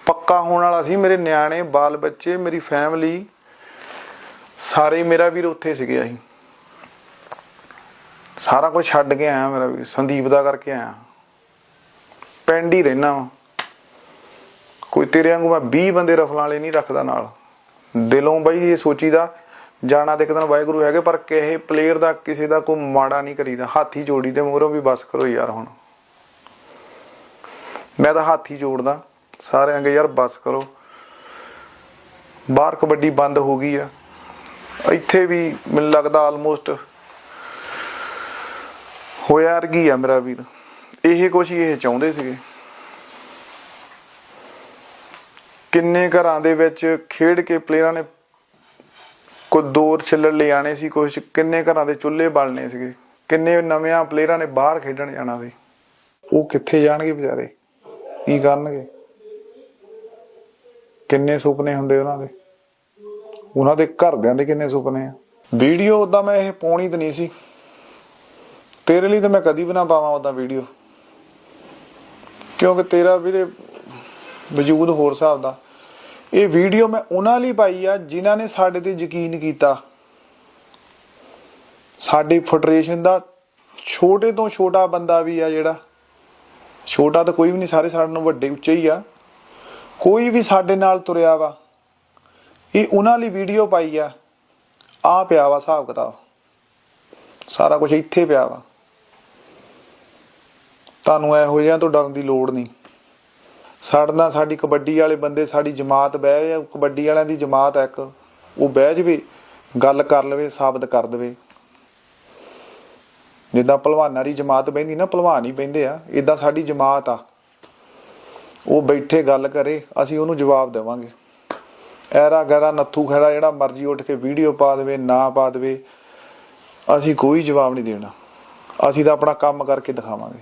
ਪੱਕਾ ਹੋਣ ਵਾਲਾ ਸੀ। ਮੇਰੇ ਨਿਆਣੇ, ਬਾਲ ਬੱਚੇ, ਮੇਰੀ ਫੈਮਿਲੀ ਸਾਰੇ ਮੇਰਾ ਵੀਰ ਉੱਥੇ ਸੀਗੇ ਅਸੀਂ। ਸਾਰਾ ਕੁਝ ਛੱਡ ਕੇ ਆਇਆ ਮੇਰਾ ਵੀਰ। ਸੰਦੀਪ ਦਾ ਕਰਕੇ ਆਇਆ। ਪਿੰਡ ਹੀ ਰਹਿਣਾ ਵਾਂ। ਕੋਈ ਤੇਰੇ ਵਾਂਗੂ ਮੈਂ 20 ਬੰਦੇ ਰਫਲਾਂ ਵਾਲੇ ਨਹੀਂ ਰੱਖਦਾ ਨਾਲ। ਦਿਲੋਂ ਬਈ ਇਹ ਸੋਚੀਦਾ, ਜਾਣਾ ਤੇ ਇੱਕ ਦਿਨ ਵਾਹਿਗੁਰੂ ਹੈਗੇ, ਪਰ ਕਿਸੇ ਪਲੇਅਰ ਦਾ, ਕਿਸੇ ਦਾ ਕੋਈ ਮਾੜਾ ਨਹੀਂ ਕਰੀਦਾ। ਹਾਥੀ ਜੋੜੀ ਤੇ ਮੂਹਰੋਂ ਵੀ ਬਸ ਕਰੋ ਯਾਰ ਹੁਣ। ਮੈਂ ਤਾਂ ਹਾਥੀ ਜੋੜਦਾ। ਸਾਰਿਆਂ ਦੇ ਯਾਰ ਬਸ ਕਰੋ। ਬਾਹਰ ਕਬੱਡੀ ਬੰਦ ਹੋ ਗਈ ਆ। ਇੱਥੇ ਵੀ ਮੈਨੂੰ ਲੱਗਦਾ ਆਲਮੋਸਟ ਹੋਇਆ ਅਰਗੀ ਆ ਮੇਰਾ ਵੀਰ। ਇਹ ਕੁਛ ਇਹ ਚਾਹੁੰਦੇ ਸੀਗੇ। ਕਿੰਨੇ ਘਰਾਂ ਦੇ ਵਿੱਚ ਖੇਡ ਕੇ ਪਲੇਅਰਾਂ ਨੇ ਕੋਈ ਦੌਰ ਛਿੱਲੜ ਲੈ ਆਣੇ ਸੀ, ਕੁਛ ਕਿੰਨੇ ਘਰਾਂ ਦੇ ਚੁੱਲ੍ਹੇ ਬਾਲਣੇ ਸੀਗੇ। ਕਿੰਨੇ ਨਵਿਆਂ ਪਲੇਅਰਾਂ ਨੇ ਬਾਹਰ ਖੇਡਣ ਜਾਣਾ ਸੀ। ਉਹ ਕਿੱਥੇ ਜਾਣਗੇ ਵਿਚਾਰੇ? ਕੀ ਕਰਨਗੇ? ਕਿੰਨੇ ਸੁਪਨੇ ਹੁੰਦੇ ਉਹਨਾਂ ਦੇ? ਉਹਨਾਂ ਦੇ ਘਰਦਿਆਂ ਦੇ ਕਿੰਨੇ ਸੁਪਨੇ ਆ? ਵੀਡੀਓ ਉਦਾਂ ਮੈਂ ਇਹ ਪਾਉਣੀ ਤਾਂ ਨਹੀਂ ਸੀ। ਤੇਰੇ ਲਈ ਤਾਂ ਮੈਂ ਕਦੀ ਵੀ ਨਾ ਪਾਵਾਂ ਉਦਾਂ ਵੀਡੀਓ। ਕਿਉਂਕਿ ਤੇਰਾ ਵੀਰੇ ਵਜੂਦ ਹੋਰ ਹਿਸਾਬ ਦਾ। ਇਹ ਵੀਡੀਓ ਮੈਂ ਉਹਨਾਂ ਲਈ ਪਾਈ ਆ ਜਿਨ੍ਹਾਂ ਨੇ ਸਾਡੇ ਤੇ ਯਕੀਨ ਕੀਤਾ। ਸਾਡੀ ਫੈਡਰੇਸ਼ਨ ਦਾ ਛੋਟੇ ਤੋਂ ਛੋਟਾ ਬੰਦਾ ਵੀ ਆ ਜਿਹੜਾ। ਛੋਟਾ ਤਾਂ ਕੋਈ ਵੀ ਨਹੀਂ, ਸਾਰੇ ਸਾਡੇ ਨਾਲੋਂ ਵੱਡੇ, ਉੱਚੇ ਹੀ ਆ। ਕੋਈ ਵੀ ਸਾਡੇ ਨਾਲ ਤੁਰਿਆ ਵਾ, ਇਹ ਉਹਨਾਂ ਲਈ ਵੀਡੀਓ ਪਾਈ ਆ ਆ ਪਿਆ ਵਾ ਹਿਸਾਬ ਕਿਤਾਬ। ਸਾਰਾ ਕੁਝ ਇੱਥੇ ਪਿਆ ਵਾ। ਤੁਹਾਨੂੰ ਇਹੋ ਜਿਹਾ ਤੋਂ ਡਰਨ ਦੀ ਲੋੜ ਨਹੀਂ। ਸਾਡੇ ਨਾਲ ਸਾਡੀ ਕਬੱਡੀ ਵਾਲੇ ਬੰਦੇ, ਸਾਡੀ ਜਮਾਤ ਬਹਿ ਜਾ ਕਬੱਡੀ ਵਾਲਿਆਂ ਦੀ ਜਮਾਤ ਆ ਇੱਕ, ਉਹ ਬਹਿ ਜਵੇ, ਗੱਲ ਕਰ ਲਵੇ, ਸਾਬਤ ਕਰ ਦੇਵੇ। ਜਿੱਦਾਂ ਭਲਵਾਨਾਂ ਦੀ ਜਮਾਤ ਬਹਿੰਦੀ ਨਾ, ਭਲਵਾਨ ਹੀ ਬਹਿੰਦੇ ਆ ਇਦਾਂ ਸਾਡੀ ਜਮਾਤ ਆ। ਉਹ ਬੈਠੇ ਗੱਲ ਕਰੇ, ਅਸੀਂ ਉਹਨੂੰ ਜਵਾਬ ਦੇਵਾਂਗੇ। ਐਰਾ ਗੈਰਾ ਨੱਥੂ ਖੜਾ ਜਿਹੜਾ ਮਰਜ਼ੀ ਉੱਠ ਕੇ ਵੀਡੀਓ ਪਾ ਦੇਵੇ, ਨਾ ਪਾ ਦੇਵੇ, ਅਸੀਂ ਕੋਈ ਜਵਾਬ ਨਹੀਂ ਦੇਣਾ। ਅਸੀਂ ਤਾਂ ਆਪਣਾ ਕੰਮ ਕਰਕੇ ਦਿਖਾਵਾਂਗੇ।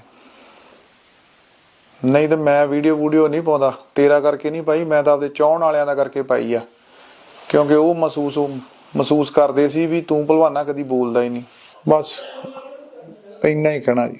ਨਹੀਂ ਤਾਂ ਮੈਂ ਵੀਡੀਓ ਵੀਡੀਓ ਨਹੀਂ ਪਾਉਂਦਾ। ਤੇਰਾ ਕਰਕੇ ਨਹੀਂ ਪਾਈ, ਮੈਂ ਤਾਂ ਆਪਦੇ ਚਾਹਣ ਵਾਲਿਆਂ ਦਾ ਕਰਕੇ ਪਾਈ ਆ। ਕਿਉਂਕਿ ਉਹ ਮਹਿਸੂਸ ਮਹਿਸੂਸ ਕਰਦੇ ਸੀ ਵੀ ਤੂੰ ਭਲਵਾਨਾ ਕਦੀ ਬੋਲਦਾ ਹੀ ਨਹੀਂ। ਬਸ, ਇੰਨਾ ਹੀ ਕਹਿਣਾ ਜੀ।